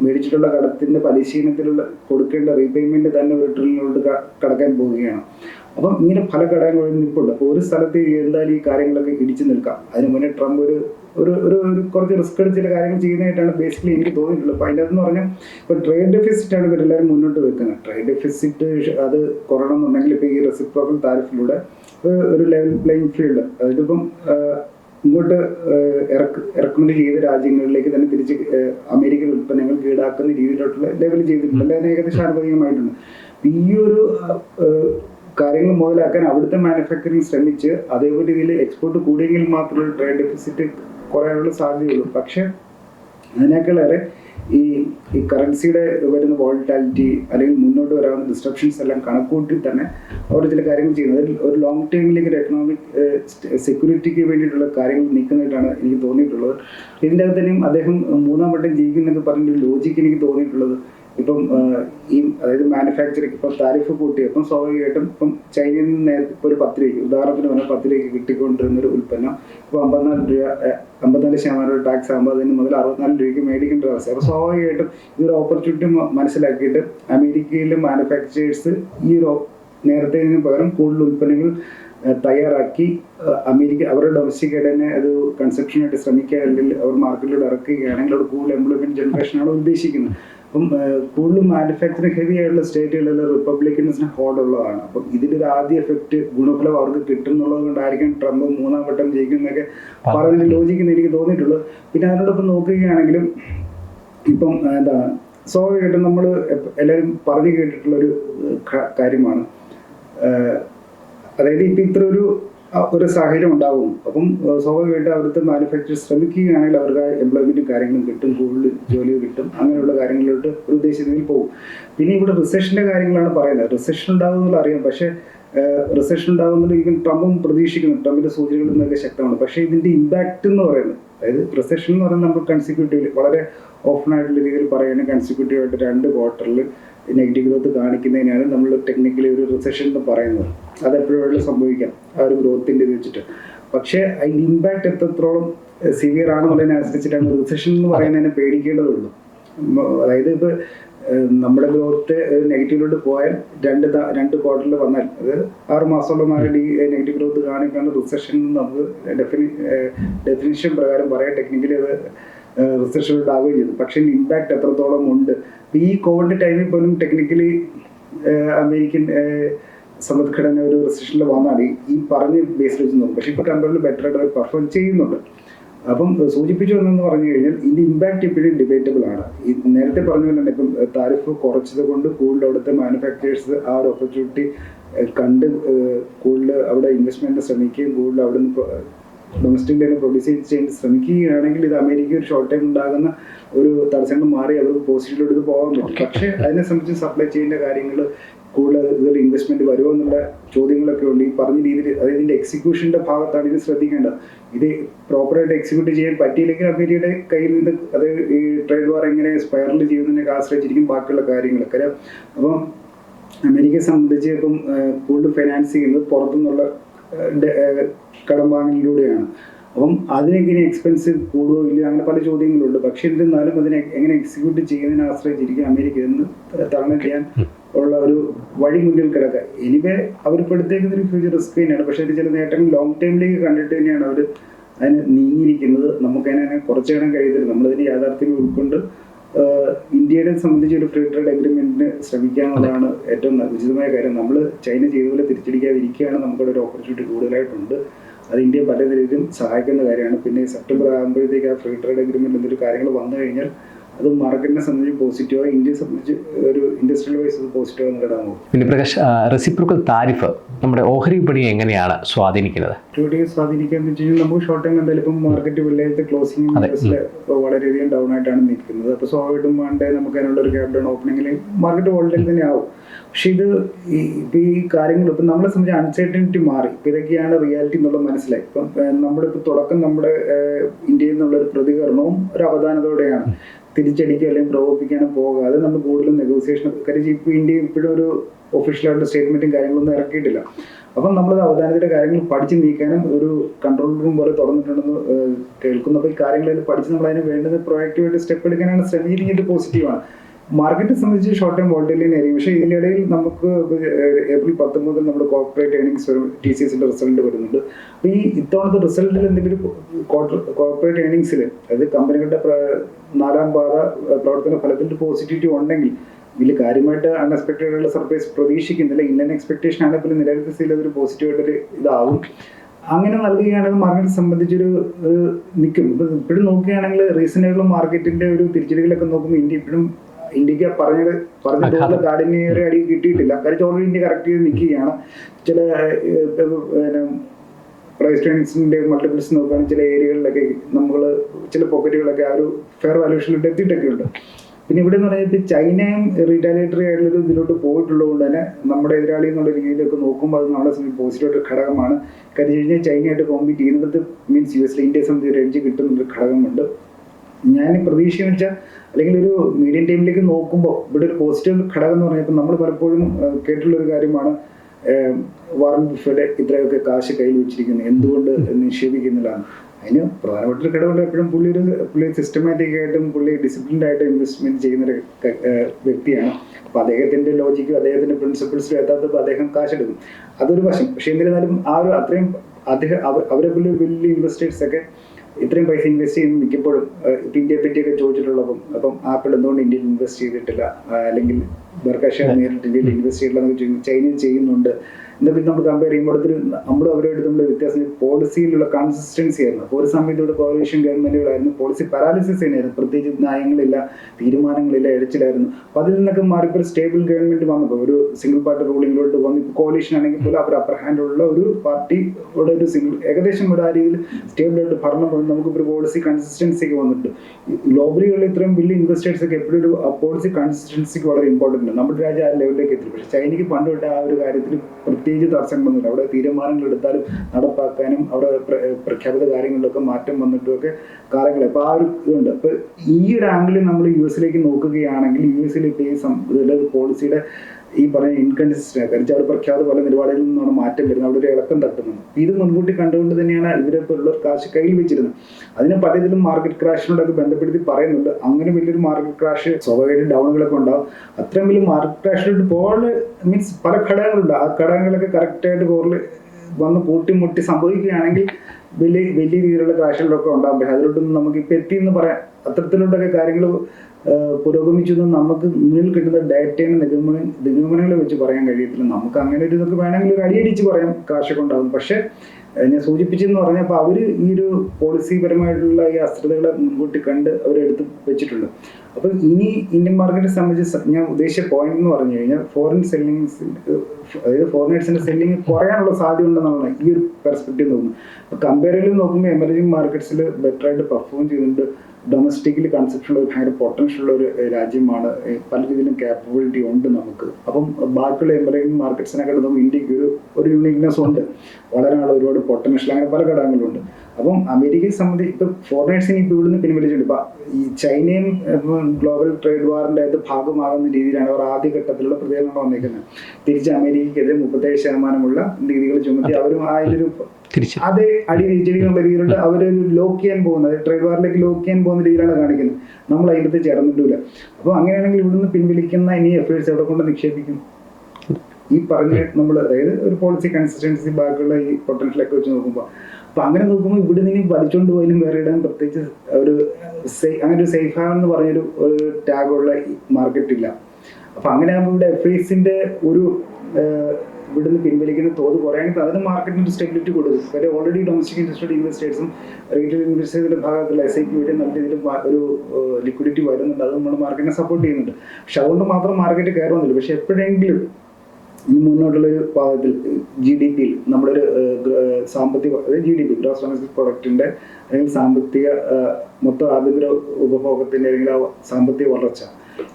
മേടിച്ചിട്ടുള്ള കടത്തിന്റെ പരിശീലനത്തിലുള്ള കൊടുക്കേണ്ട റീപേയ്മെന്റ് തന്നെ ഒരു ട്രില്ലിനോട് കടക്കാൻ പോവുകയാണ്. അപ്പം ഇങ്ങനെ പല ഘടകങ്ങളും നിൽപ്പുണ്ട്. അപ്പോൾ ഒരു സ്ഥലത്ത് എന്തായാലും ഈ കാര്യങ്ങളൊക്കെ ഇടിച്ചു നിൽക്കാം. അതിന് മുന്നേ ട്രംപ് ഒരു ഒരു ഒരു കുറച്ച് റിസ്ക് എടുത്ത് ചില കാര്യങ്ങൾ ചെയ്യുന്നതായിട്ടാണ് ബേസിക്കലി എനിക്ക് തോന്നിയിട്ടുള്ളത്. അപ്പോൾ അതിന്റെ അതെന്ന് പറഞ്ഞാൽ ഇപ്പോൾ ട്രേഡ് ഡെഫിസിറ്റ് ആണ് ഇവരെല്ലാവരും മുന്നോട്ട് വെക്കുന്നത്. ട്രേഡ് ഡെഫിസിറ്റ് അത് കുറയണമെന്നുണ്ടെങ്കിൽ ഇപ്പോൾ ഈ റെസിപ്രോക്കൽ താരിഫിലൂടെ ഒരു ലെവൽ പ്ലേയിങ് ഫീൽഡ് ആഹ്, ഇങ്ങോട്ട് ഇറക്കുമതി ചെയ്ത രാജ്യങ്ങളിലേക്ക് തന്നെ തിരിച്ച് അമേരിക്കൻ ഉൽപ്പന്നങ്ങൾ ഈടാക്കുന്ന രീതിയിലോട്ടുള്ള ലെവൽ ചെയ്തിട്ടുണ്ട്. അല്ലെങ്കിൽ ഏകദേശം ആനുപാതികമായിട്ടുണ്ട് ഈ ഒരു കാര്യങ്ങൾ മുതലാക്കാൻ അവിടുത്തെ മാനുഫാക്ചറിങ് ശ്രമിച്ച് അതേപോലെ രീതിയിൽ എക്സ്പോർട്ട് കൂടിയെങ്കിൽ മാത്രമേ ട്രേഡ് ഡെഫിസിറ്റ് കുറയാനുള്ള സാധ്യതയുള്ളൂ. പക്ഷെ അതിനേക്കാളേറെ ഈ ഈ കറൻസിയുടെ വരുന്ന വോളിറ്റാലിറ്റി അല്ലെങ്കിൽ മുന്നോട്ട് വരാവുന്ന ഡിസ്ട്രപ്ഷൻസ് എല്ലാം കണക്കൂട്ടി തന്നെ അവർ ചില കാര്യങ്ങൾ ചെയ്യുന്നത്. ഒരു ലോങ് ടൈമിലേക്ക് ഒരു എക്കണോമിക് സെക്യൂരിറ്റിക്ക് വേണ്ടിയിട്ടുള്ള കാര്യങ്ങൾ നീക്കുന്നതായിട്ടാണ് എനിക്ക് തോന്നിയിട്ടുള്ളത്. ഇതിന്റെ അകത്ത് തന്നെയും അദ്ദേഹം മൂന്നാം വട്ടം ജയിക്കുന്നൊക്കെ പറഞ്ഞൊരു ലോജിക്ക് എനിക്ക് തോന്നിയിട്ടുള്ളത്. ഇപ്പം ഈ അതായത് മാനുഫാക്ചറിങ് ഇപ്പം താരിഫ് കൂട്ടി അപ്പം സ്വാഭാവികമായിട്ടും ഇപ്പം ചൈനയിൽ നിന്ന് നേരത്തെ ഒരു പത്ത് രൂപയ്ക്ക് ഉദാഹരണത്തിന് പറഞ്ഞാൽ പത്ത് രൂപയ്ക്ക് കിട്ടിക്കൊണ്ടിരുന്ന ഒരു ഉൽപ്പന്നം ഇപ്പോൾ അമ്പത്തിനാല് രൂപ അമ്പത്തിനാല് ശതമാനം ടാക്സ് ആകുമ്പോൾ അതിന് മുതൽ അറുപത്തിനാല് രൂപയ്ക്ക് മേടിക്കേണ്ട അവസ്ഥ അപ്പോൾ സ്വാഭാവികമായിട്ടും ഒരു ഓപ്പർച്യൂണിറ്റി മനസ്സിലാക്കിയിട്ട് അമേരിക്കയിലെ മാനുഫാക്ചറേഴ്സ് ഈ ഒരു op- നേരത്തെ ഇതിന് പകരം കൂടുതൽ ഉൽപ്പന്നങ്ങൾ തയ്യാറാക്കി അമേരിക്ക അവരുടെ ഡൊമസ്റ്റിക് തന്നെ അത് കൺസെപ്ഷനായിട്ട് ശ്രമിക്കുക അല്ലെങ്കിൽ അവർ മാർക്കറ്റിലൂടെ ഇറക്കുകയാണെങ്കിൽ അവർ കൂടുതൽ എംപ്ലോയ്മെന്റ് ജനറേഷനാണ് ഉദ്ദേശിക്കുന്നത്. അപ്പം കൂടുതലും മാനുഫാക്ചറിങ് ഹെവി ആയിട്ടുള്ള സ്റ്റേറ്റുകളിൽ റിപ്പബ്ലിക്കൻസിന് ഹോൾഡ് ഉള്ളതാണ്. അപ്പം ഇതിന്റെ ഒരു ആദ്യ എഫക്റ്റ് ഗുണഫലം അവർക്ക് കിട്ടുന്നുള്ളത് കൊണ്ടായിരിക്കും ട്രംപ് മൂന്നാം വട്ടം ജയിക്കുന്നൊക്കെ പറഞ്ഞ ലോജിക്കുന്ന എനിക്ക് തോന്നിയിട്ടുള്ളത്. പിന്നെ അതിനോടൊപ്പം നോക്കുകയാണെങ്കിലും ഇപ്പം എന്താ എന്താണ് സ്വാഭാവികമായിട്ടും നമ്മൾ എല്ലാവരും പറഞ്ഞു കേട്ടിട്ടുള്ളൊരു ഒരു കാര്യമാണ്. അതായത് ഇപ്പം ഇത്ര ഒരു ഒരു സാഹചര്യം ഉണ്ടാവും. അപ്പം സ്വാഭാവികമായിട്ട് അവിടുത്തെ മാനുഫാക്ചർ ശ്രമിക്കുകയാണെങ്കിൽ അവർക്ക് എംപ്ലോയ്മെന്റും കാര്യങ്ങളും കിട്ടും കൂടുതൽ ജോലി കിട്ടും അങ്ങനെയുള്ള കാര്യങ്ങളിലോട്ട് ഒരു ഉദ്ദേശത്തിൽ പോകും. പിന്നെ ഇവിടെ റിസഷന്റെ കാര്യങ്ങളാണ് പറയുന്നത്. റിസഷൻ ഉണ്ടാവും എന്നുള്ള അറിയാം. പക്ഷേ റിസഷൻ ഉണ്ടാകുന്നത് ഈവൻ ട്രംപും പ്രതീക്ഷിക്കുന്നു ട്രംപിന്റെ സൂചനകളിൽ നിന്നൊക്കെ ശക്തമാണ്. പക്ഷേ ഇതിന്റെ ഇമ്പാക്റ്റ് എന്ന് പറയുന്നത് അതായത് റിസഷൻ എന്ന് പറയുന്നത് നമ്മൾ കൺസിക്യൂട്ടീവ് വളരെ ഓപ്പൺ ആയിട്ടുള്ള രീതിയിൽ പറയുകയാണെങ്കിൽ കൺസിക്യൂട്ടീവ് ആയിട്ട് രണ്ട് ക്വാർട്ടറിൽ നെഗറ്റീവ് ഗ്രോത്ത് കാണിക്കുന്നതിനാണ് നമ്മൾ ടെക്നിക്കലി ഒരു റിസഷൻ എന്ന് പറയുന്നത്. അതെപ്പോഴും സംഭവിക്കാം. ആ ഒരു ഗ്രോത്തിന്റെ ഇത് വെച്ചിട്ട്. പക്ഷേ അതിന്റെ ഇമ്പാക്ട് എത്രത്തോളം സിവിയർ ആണെന്നുള്ളതിനെ അനുസരിച്ചിട്ടാണ് റിസഷൻ എന്ന് പറയുന്നതിനെ പേടിക്കേണ്ടതുള്ളൂ. അതായത് ഇപ്പൊ നമ്മുടെ ഗ്രോത്ത് നെഗറ്റീവിലോട്ട് പോയാൽ രണ്ട് രണ്ട് ക്വാർട്ടറിൽ വന്നാൽ അത് ആറ് മാസത്തോളം ആ നെഗറ്റീവ് ഗ്രോത്ത് കാണിക്കാണ് റിസഷൻ എന്ന് നമുക്ക് ഡെഫിനി ഡെഫിനിഷൻ പ്രകാരം പറയാം. ടെക്നിക്കലി അത് റിസഷൻ ഉണ്ടാവുകയും ചെയ്തു. പക്ഷേ ഇമ്പാക്ട് എത്രത്തോളം ഉണ്ട്? ഈ കോവിഡ് ടൈമിൽ പോലും ടെക്നിക്കലി അമേരിക്കൻ സമ്പദ്ഘടന ഒരു റിസഷനിൽ വന്നാൽ ഈ- പറഞ്ഞ ബേസിൽ വെച്ച് നോക്കും. പക്ഷേ ഇപ്പോൾ കമ്പനിയിൽ ബെറ്റർ ആയിട്ട് പെർഫോം ചെയ്യുന്നുണ്ട്. അപ്പം സൂചിപ്പിച്ചു എന്നു പറഞ്ഞു കഴിഞ്ഞാൽ ഇതിന്റെ ഇമ്പാക്ട് ഇപ്പോഴും ഡിബേറ്റബിൾ ആണ്. നേരത്തെ പറഞ്ഞു തന്നെ ഇപ്പം താരിഫ് കുറച്ചത് കൊണ്ട് കൂടുതൽ അവിടുത്തെ മാനുഫാക്ചറേഴ്സ് ആ ഒരു ഓപ്പർച്യൂണിറ്റി കണ്ട് കൂടുതൽ അവിടെ ഇൻവെസ്റ്റ്മെന്റ് ശ്രമിക്കുകയും കൂടുതൽ അവിടെ നിന്ന് ഡൊമസ്റ്റിക് ലൈനിൽ പ്രൊഡ്യൂസ് ചെയ്യാൻ ശ്രമിക്കുകയാണെങ്കിൽ ഇത് അമേരിക്ക ഒരു ഷോർട്ട് ടൈം ഉണ്ടാകുന്ന ഒരു തടസ്സങ്ങൾ മാറി അവർക്ക് പോസിറ്റീവിലോട്ട് ഇത് പോകാൻ പറ്റും. പക്ഷേ അതിനെ സംബന്ധിച്ച് സപ്ലൈ ചെയിന്റെ കാര്യങ്ങൾ കൂടുതൽ ഇതിൽ ഇൻവെസ്റ്റ്മെന്റ് വരുമോ എന്നുള്ള ചോദ്യങ്ങളൊക്കെ ഉണ്ട്. ഈ പറഞ്ഞ രീതിയിൽ അതായത് ഇതിന്റെ എക്സിക്യൂഷന്റെ ഭാഗത്താണ് ഇത് ശ്രദ്ധിക്കേണ്ടത്. ഇത് പ്രോപ്പറായിട്ട് എക്സിക്യൂട്ട് ചെയ്യാൻ പറ്റിയില്ലെങ്കിൽ അമേരിക്കയുടെ കയ്യിൽ നിന്ന് അത് ഈ ട്രേഡ് വാർ എങ്ങനെ സ്പൈറൽ ചെയ്യുന്നതിനൊക്കെ ആശ്രയിച്ചിരിക്കും ബാക്കിയുള്ള കാര്യങ്ങളൊക്കെ അപ്പം അമേരിക്കയെ സംബന്ധിച്ച് ഇപ്പം കൂടുതൽ ഫൈനാൻസ് ചെയ്യുന്നത് പുറത്തുനിന്നുള്ള കടം വാങ്ങലിലൂടെയാണ്. അപ്പം അതിനെങ്ങനെ എക്സ്പെൻസ് കൂടുകയോ ഇല്ല അങ്ങനെ പല ചോദ്യങ്ങളുണ്ട്. പക്ഷെ എന്നിരുന്നാലും അതിനെ എങ്ങനെ എക്സിക്യൂട്ട് ചെയ്യുന്നതിനെ ആശ്രയിച്ചിരിക്കും അമേരിക്ക എന്ന് തരണം ചെയ്യാൻ ഉള്ള ഒരു വഴി മുന്നിൽ കിടക്കുക എനിവേ അവർ എടുത്തേക്കുന്ന ഒരു ഫ്യൂച്ചർ റിസ്ക് തന്നെയാണ്. പക്ഷേ ചില നേട്ടങ്ങൾ ലോങ് ടൈമിലേക്ക് കണ്ടിട്ട് തന്നെയാണ് അവർ അതിന് നീങ്ങിയിരിക്കുന്നത്. നമുക്കതിനെ കുറച്ച് നേരം കഴിയത്തില്ല നമ്മളതിന് യാഥാർത്ഥ്യം ഉൾക്കൊണ്ട് ആഹ് ഇന്ത്യയെ സംബന്ധിച്ച് ഒരു ഫ്രീ ട്രേഡ് അഗ്രിമെന്റിന് ശ്രമിക്കാന്നുള്ളതാണ് ഏറ്റവും ഉചിതമായ കാര്യം. നമ്മൾ ചൈന ചെയ്തപോലെ തിരിച്ചടിക്കാതിരിക്കുകയാണ് നമുക്കവിടെ ഒരു ഓപ്പർച്യൂണിറ്റി കൂടുതലായിട്ടുണ്ട്. അത് ഇന്ത്യ പല രീതിയിലും സഹായിക്കുന്ന കാര്യമാണ്. പിന്നെ സെപ്റ്റംബർ ആകുമ്പോഴത്തേക്ക് ആ ഫ്രീ ട്രേഡ് അഗ്രിമെന്റ് എന്തൊരു കാര്യങ്ങൾ വന്നു കഴിഞ്ഞാൽ അത് മാർക്കറ്റിനെ സംബന്ധിച്ച് പോസിറ്റീവോ ഇന്ത്യയെ സംബന്ധിച്ച് ഒരു ഇൻഡസ്ട്രിയൽ വൈസ് പോസിറ്റീവോ എന്ന് കിടാൻ പോകും പിന്നെ പ്രകാശ് റെസിപ്രോക്കൽ താരിഫ് നമ്മുടെ ഓഹരി വിപണിയെ എങ്ങനെയാണ് സ്വാധീനിക്കുന്നത്? ട്യൂട്ടിയെ സ്വാധീനിക്കാന്ന് വെച്ച് കഴിഞ്ഞാൽ നമുക്ക് ഷോർട്ട് ടൈം എന്തായാലും ഇപ്പം മാർക്കറ്റ് വെള്ളിയാഴ്ച ക്ലോസിംഗ്. വളരെയധികം ഡൗൺ ആയിട്ടാണ് നിൽക്കുന്നത്. അപ്പോൾ സ്വാഭാവികമായിട്ടും വേണ്ടേ നമുക്ക് അതിനുള്ള ഒരു ക്യാപ് ഡൗൺ ഓപ്പണിംഗിൽ മാർക്കറ്റ് വോൾട്ടേജ് തന്നെ ആവും. പക്ഷെ ഇത് ഇപ്പം ഈ കാര്യങ്ങൾ ഇപ്പം നമ്മളെ സംബന്ധിച്ച് അൺസർട്ടനിറ്റി മാറി. ഇപ്പം ഇതൊക്കെയാണ് റിയാലിറ്റി എന്നുള്ളത് മനസ്സിലായി. ഇപ്പം നമ്മുടെ ഇപ്പം തുടക്കം നമ്മുടെ ഇന്ത്യയിൽ നിന്നുള്ള ഒരു പ്രതികരണവും ഒരു അവധാനതയോടെയാണ് തിരിച്ചടിക്കുക അല്ലെങ്കിൽ പ്രകോപിക്കാനോ പോകാതെ നമ്മൾ കൂടുതലും നെഗോസിയേഷൻ കാര്യം ഇന്ത്യ ഇപ്പോഴും ഒരു ഒഫീഷ്യലായിട്ടുള്ള സ്റ്റേറ്റ്മെന്റും കാര്യങ്ങളൊന്നും ഇറക്കിയിട്ടില്ല. അപ്പം നമ്മൾ അവധാനത്തിന്റെ കാര്യങ്ങൾ പഠിച്ച് നീക്കാനും ഒരു കൺട്രോൾ റൂം പോലെ തുറന്നിട്ടുണ്ടെന്ന് കേൾക്കുന്നു. അപ്പോൾ ഈ കാര്യങ്ങളെല്ലാം പഠിച്ച് നമ്മൾ അതിന് വേണ്ടുന്ന പ്രൊയാക്റ്റീവായിട്ട് സ്റ്റെപ്പ് എടുക്കാനാണ് ശ്രമിക്കുന്നത്. പോസിറ്റീവാണ് മാർക്കറ്റിനെ സംബന്ധിച്ച് ഷോർട്ട് ടൈം വോൾട്ടേലിയൻ ആയിരിക്കും പക്ഷേ ഇതിനിടയിൽ നമുക്ക് ഏപ്രിൽ പത്ത് മുതൽ നമ്മുടെ കോർപ്പറേറ്റ് ഏണിങ്സ് വരും ടി സി എസിന്റെ റിസൾട്ട് വരുന്നുണ്ട്. അപ്പോൾ ഈ ഇത്തവണത്തെ റിസൾട്ടിൽ എന്തെങ്കിലും കോർപ്പറേറ്റ് ഏണിങ്സിൽ അതായത് കമ്പനികളുടെ നാലാം പാത പ്രവർത്തന ഫലത്തിൽ പോസിറ്റിവിറ്റി ഉണ്ടെങ്കിൽ ഇതിൽ കാര്യമായിട്ട് അൺഎക്സ്പെക്റ്റഡ് ആയിട്ടുള്ള സർപ്രൈസ് പ്രതീക്ഷിക്കുന്നില്ല. ഇന്നൻ എക്സ്പെക്ടേഷൻ ആണെങ്കിൽ പോലും നിലവിലത്തെ സ്ഥിതിയിൽ അതൊരു പോസിറ്റീവായിട്ടൊരു ഇതാവും. അങ്ങനെ നൽകുകയാണെങ്കിൽ മാർക്കറ്റ് സംബന്ധിച്ചൊരു നിൽക്കും ഇപ്പം ഇപ്പോഴും നോക്കുകയാണെങ്കിൽ റീസെന്റ് ആയിട്ടുള്ള മാർക്കറ്റിന്റെ ഒരു തിരിച്ചടികളൊക്കെ നോക്കുമ്പോൾ ഇന്ത്യ ഇപ്പോഴും ഇന്ത്യയ്ക്ക് പറഞ്ഞത് പറഞ്ഞ തോന്നുന്ന കാഠിന്യേറെ അടി കിട്ടിയിട്ടില്ല. കാര്യം ഓൾറെഡി ഇന്ത്യ കറക്റ്റ് ചെയ്ത് നിൽക്കുകയാണ് ചില പ്രൈസ്റ്റേൺസിന്റെ മൾട്ടിപ്ലസ് മൾട്ടിപ്പിൾസ് നോക്കുകയാണെങ്കിൽ ചില ഏരിയകളിലൊക്കെ നമ്മൾ ചില പോക്കറ്റുകളൊക്കെ ആ ഒരു ഫെയർ വാല്യൂഷനിലോട്ട് എത്തിയിട്ടൊക്കെ ഉണ്ട് പിന്നെ ഇവിടെ എന്ന് പറയുന്നത് ചൈനയും റീറ്റാലിയേറ്ററി ആയിട്ടുള്ള ഇതിലോട്ട് പോയിട്ടുള്ളത് കൊണ്ട് തന്നെ നമ്മുടെ എതിരാളി എന്നുള്ള രീതിയിലൊക്കെ നോക്കുമ്പോൾ അത് നമ്മുടെ പോസിറ്റീവ് ഘടകമാണ്. കാര്യം കഴിഞ്ഞാൽ ചൈനയായിട്ട് കോമ്പീറ്റ് ചെയ്യുന്നിടത്ത് മീൻസ് യു എസ് ഇന്ത്യയെ സംബന്ധിച്ച് റേഞ്ച് കിട്ടുന്ന കിട്ടുന്നൊരു ഘടകമുണ്ട്. ഞാൻ പ്രതീക്ഷ വെച്ചാൽ അല്ലെങ്കിൽ ഒരു മീഡിയം ടീമിലേക്ക് നോക്കുമ്പോൾ ഇവിടെ ഒരു പോസിറ്റീവ് ഘടകം എന്ന് പറഞ്ഞാൽ ഇപ്പം നമ്മൾ പലപ്പോഴും കേട്ടിട്ടുള്ള ഒരു കാര്യമാണ് വാറൻ ബുഫയുടെ ഇത്രയൊക്കെ കാശ് കയ്യിൽ വെച്ചിരിക്കുന്നത് എന്തുകൊണ്ട് നിക്ഷേപിക്കുന്നില്ല അതിന് പ്രധാനപ്പെട്ട ഘടകമുണ്ട്. എപ്പോഴും പുള്ളി ഒരു പുള്ളി സിസ്റ്റമാറ്റിക് ആയിട്ടും പുള്ളി ഡിസിപ്ലിൻഡ് ആയിട്ട് ഇൻവെസ്റ്റ്മെന്റ് ചെയ്യുന്ന ഒരു വ്യക്തിയാണ്. അപ്പൊ അദ്ദേഹത്തിന്റെ ലോജിക്കും അദ്ദേഹത്തിന്റെ പ്രിൻസിപ്പിൾസിലും എത്താത്തപ്പോൾ അദ്ദേഹം കാശെടുക്കും. അതൊരു വശം. പക്ഷെ എന്നിരുന്നാലും ആ ഒരു അത്രയും അദ്ദേഹം അവ- അവരെ പുള്ളി വലിയ ഇൻവെസ്റ്റേഴ്സ് ഒക്കെ ഇത്രയും പൈസ ഇൻവെസ്റ്റ് ചെയ്യുന്ന മിക്കപ്പോഴും ഇപ്പം ഇന്ത്യയെ പറ്റിയൊക്കെ ചോദിച്ചിട്ടുള്ളപ്പം അപ്പം ആപ്പിൾ എന്തുകൊണ്ട് ഇന്ത്യയിൽ ഇൻവെസ്റ്റ് ചെയ്തിട്ടില്ല? അല്ലെങ്കിൽ ബർക്കാഷ നേരിട്ട് ഇന്ത്യയിൽ ഇൻവെസ്റ്റ് ചെയ്തിട്ടില്ല എന്നൊക്കെ ചോദിക്കും ചൈനയിൽ ചെയ്യുന്നുണ്ട്. എന്നൊക്കെ നമ്മൾ കമ്പയർ ചെയ്യുമ്പോൾ അതിൽ നമ്മൾ അവരോട് നമ്മൾ വ്യത്യാസം. പോളിസിയിലുള്ള കൺസിസ്റ്റൻസി ആയിരുന്നു. ഒരു സമയത്ത് ഇവിടെ കോalition ഗവൺമെന്റുകളായിരുന്നു പോളിസി പാരാലിസിസ് തന്നെയായിരുന്നു. പ്രത്യേകിച്ച് നയങ്ങളില്ല തീരുമാനങ്ങളില്ല എഴച്ചിലായിരുന്നു അപ്പോൾ അതിൽ നിന്നൊക്കെ മാറിപ്പോൾ ഒരു സ്റ്റേബിൾ ഗവൺമെന്റ് വന്നപ്പോൾ ഒരു സിംഗിൾ പാർട്ടി റൂളിങ്ങിലോട്ട് വന്നു ഇപ്പോൾ കോലീഷൻ ആണെങ്കിൽ പോലും അവർ അപ്പർ ഹാൻഡുള്ള ഒരു പാർട്ടിയുടെ ഒരു സിംഗിൾ ഏകദേശം ഒരു ആ രീതിയിൽ സ്റ്റേബിൾ ആയിട്ട് ഭരണം കൊണ്ട് നമുക്ക് ഒരു പോളിസി കൺസിസ്റ്റൻസി ഒക്കെ വന്നിട്ടുണ്ട്. ഗ്ലോബലികളിൽ ഇത്രയും വലിയ ഇൻവെസ്റ്റേഴ്സ് ഒക്കെ എപ്പോഴും ഒരു പോളിസി കൺസിസ്റ്റൻസിക്ക് വളരെ ഇമ്പോർട്ടന്റ് ആണ്. നമ്മുടെ രാജ്യം ആ ലെവലിലേക്ക് എത്തി. പക്ഷേ ചൈനയ്ക്ക് പണ്ട് തൊട്ട് ആ ഒരു കാര്യത്തിൽ പ്രത്യേകിച്ച് തടസ്സങ്ങളൊന്നുമില്ല അവിടെ തീരുമാനങ്ങൾ എടുത്താലും നടപ്പാക്കാനും അവിടെ പ്ര- പ്രഖ്യാപിത കാര്യങ്ങളിലൊക്കെ മാറ്റം വന്നിട്ടുമൊക്കെ കാലങ്ങൾ അപ്പോൾ ആ ഒരു ഇതുണ്ട്. അപ്പോൾ ഈ ഒരു ആംഗിളിൽ നമ്മൾ യു എസിലേക്ക് നോക്കുകയാണെങ്കിൽ യു എസിൽ ഈ പോളിസിയുടെ ഈ പറഞ്ഞ ഇൻകൺസിസ്റ്റന്റ് കാരണം അവിടെ പ്രഖ്യാത പല നിലപാടുകളിൽ നിന്നാണ് മാറ്റം വരുന്നത്. അവിടെ ഒരു ഇളക്കം തട്ടുന്നത്. ഇത് മുൻകൂട്ടി കണ്ടുകൊണ്ട് തന്നെയാണ് ഇവരെ പോലുള്ളവർ കാശ് കയ്യിൽ വെച്ചിരുന്നത്. അതിനെ പല ഇതിലും മാർക്കറ്റ് ക്രാഷിനോടൊക്കെ ബന്ധപ്പെടുത്തി പറയുന്നുണ്ട്. അങ്ങനെ വലിയൊരു മാർക്കറ്റ് ക്രാഷ് സ്വാഭാവികമായിട്ട് ഡൗണുകളൊക്കെ ഉണ്ടാവും. അത്രയും വലിയ മാർക്കറ്റ് ക്രാഷിലോട്ട് പോകാൻ മീൻസ് പല ഘടകങ്ങളുണ്ട്. ആ ഘടകങ്ങളൊക്കെ കറക്റ്റായിട്ട് കോറിൽ വന്ന് കൂട്ടിമുട്ടി സംഭവിക്കുകയാണെങ്കിൽ വലിയ വലിയ രീതിയിലുള്ള ക്രാഷുകളൊക്കെ ഉണ്ടാകും പക്ഷെ അതിലോട്ടൊന്നും നമുക്ക് ഇപ്പം എത്തി എന്ന് പറയാം അത്തരത്തിലോട്ടൊക്കെ കാര്യങ്ങൾ പുരോഗമിച്ചു എന്ന് നമുക്ക് മുന്നിൽ കിട്ടുന്ന ഡാറ്റയും നിഗമന നിഗമനങ്ങളെ വെച്ച് പറയാൻ കഴിയത്തില്ല. നമുക്ക് അങ്ങനെ ഒരു ഇതൊക്കെ വേണമെങ്കിൽ ഒരു അടിയടിച്ച് പറയാം കാശൊക്കെ ഉണ്ടാകും പക്ഷെ ഞാൻ സൂചിപ്പിച്ചെന്ന് പറഞ്ഞപ്പോൾ അവർ ഈ ഒരു പോളിസി പരമായിട്ടുള്ള ഈ അസ്ഥിരതകളെ മുൻകൂട്ടി കണ്ട് അവരെടുത്ത് വെച്ചിട്ടുണ്ട്. അപ്പം ഇനി ഇന്ത്യൻ മാർക്കറ്റിനെ സംബന്ധിച്ച് ഞാൻ ഉദ്ദേശിച്ച പോയിന്റ് എന്ന് പറഞ്ഞു കഴിഞ്ഞാൽ ഫോറിൻ സെല്ലിംഗ് അതായത് ഫോറിനേഴ്സിന്റെ സെല്ലിംഗ് കുറയാനുള്ള സാധ്യത ഉണ്ടെന്നാണ് ഈ ഒരു പെർസ്പെക്റ്റീവ് നോക്കുന്നത്. കമ്പയറിൽ നോക്കുമ്പോൾ എമർജിംഗ് മാർക്കറ്റ്സിൽ ബെറ്റർ ആയിട്ട് പെർഫോം ചെയ്യുന്നുണ്ട് ഉള്ള ഒരു ഭയങ്കര പൊട്ടൻഷ്യൽ ഉള്ള ഒരു രാജ്യമാണ്. പല രീതിയിലും കാപ്പബിലിറ്റി ഉണ്ട് നമുക്ക്. അപ്പം ബാക്കിയുള്ള എമർജിംഗ് മാർക്കറ്റ്സിനെക്കാളും നമുക്ക് ഇന്ത്യയ്ക്ക് ഒരു ഒരു യൂണിക്നെസ് ഉണ്ട്. വളരാനുള്ള ഒരുപാട് പൊട്ടൻഷ്യൽ അങ്ങനെ പല ഘടകങ്ങളുണ്ട്. അപ്പം അമേരിക്കയെ സംബന്ധിച്ച് ഇപ്പം ഫോറിനേഴ്സിനെ ഇപ്പോൾ ഇവിടുന്ന് പിൻവലിച്ചിട്ടുണ്ട്. ഇപ്പം ഈ ചൈനയും ഗ്ലോബൽ ട്രേഡ് വാറിന്റെ അത് ഭാഗമാകുന്ന രീതിയിലാണ് അവർ ആദ്യഘട്ടത്തിലുള്ള പ്രതികരണങ്ങൾ വന്നേക്കുന്നത്. തിരിച്ച് അമേരിക്കയ്ക്കെതിരെ മുപ്പത്തേഴ് ശതമാനമുള്ള രീതികൾ ചുമത്തി അവരും ആ ഇതിലൊരു തിരിച്ച്. അതേ അടി തിരിച്ചടി എന്നുള്ള രീതിയിലുണ്ട് അവരൊരു ലോക്ക് ചെയ്യാൻ പോകുന്നത് ട്രേഡ് വാറിലേക്ക് ലോക്ക് ചെയ്യാൻ പോകുന്ന രീതിയിലാണ് കാണിക്കുന്നത്. നമ്മൾ അതിനകത്ത് ചേർന്നിട്ടില്ല. അപ്പോൾ അങ്ങനെയാണെങ്കിൽ ഇവിടുന്ന് പിൻവലിക്കുന്ന ഇനി എഫേർട്സ് എവിടെ കൊണ്ട് നിക്ഷേപിക്കും? ഈ പറഞ്ഞ നമ്മൾ അതായത് ഒരു പോളിസി കൺസിസ്റ്റൻസി ബാക്കിയുള്ള ഈ പൊട്ടൻഷ്യലൊക്കെ വെച്ച് നോക്കുമ്പോൾ അപ്പൊ അങ്ങനെ നോക്കുമ്പോൾ ഇവിടെ നിന്ന് വലിച്ചോണ്ട് പോയാലും വേറെ ഇടാൻ പ്രത്യേകിച്ച് ഒരു അങ്ങനെ ഒരു സേഫ് ഹാവെന്ന് പറഞ്ഞൊരു ഒരു ടാഗുള്ള മാർക്കറ്റ് ഇല്ല. അപ്പൊ അങ്ങനെ ആകുമ്പോൾ ഇവിടെ എഫ് ഐസിന്റെ ഒരു ഇവിടുന്ന് പിൻവലിക്കുന്ന തോത് കുറയാണെങ്കിൽ അതിന് മാർക്കറ്റിന് സ്റ്റെബിലിറ്റി കൊടുക്കും. കാര്യം ഓൾറെഡി ഡൊമസ്റ്റിക് ഇൻഡസ്ട്രിയുടെ ഇൻവെസ്റ്റേഴ്സും റീറ്റെയിൽ ഇൻവെസ്റ്റേഴ്സിന്റെ ഭാഗത്തുള്ള എസ് ഐ വേണ്ടി നല്ല രീതിയിൽ ഒരു ലിക്വിഡിറ്റി വരുന്നുണ്ട്. അത് നമ്മൾ മാർക്കറ്റിനെ സപ്പോർട്ട് ചെയ്യുന്നുണ്ട്. പക്ഷെ അതുകൊണ്ട് മാത്രം മാർക്കറ്റ് കയറുന്നില്ല. പക്ഷെ എപ്പോഴെങ്കിലും ഈ മുന്നോട്ടുള്ള ഒരു പാദത്തിൽ ജി ഡി പിയിൽ നമ്മുടെ ഒരു സാമ്പത്തിക G D P gross domestic പ്രൊഡക്റ്റിന്റെ അല്ലെങ്കിൽ സാമ്പത്തിക മൊത്തം ആഭ്യന്തര ഉപഭോഗത്തിന്റെ അല്ലെങ്കിൽ സാമ്പത്തിക വളർച്ച.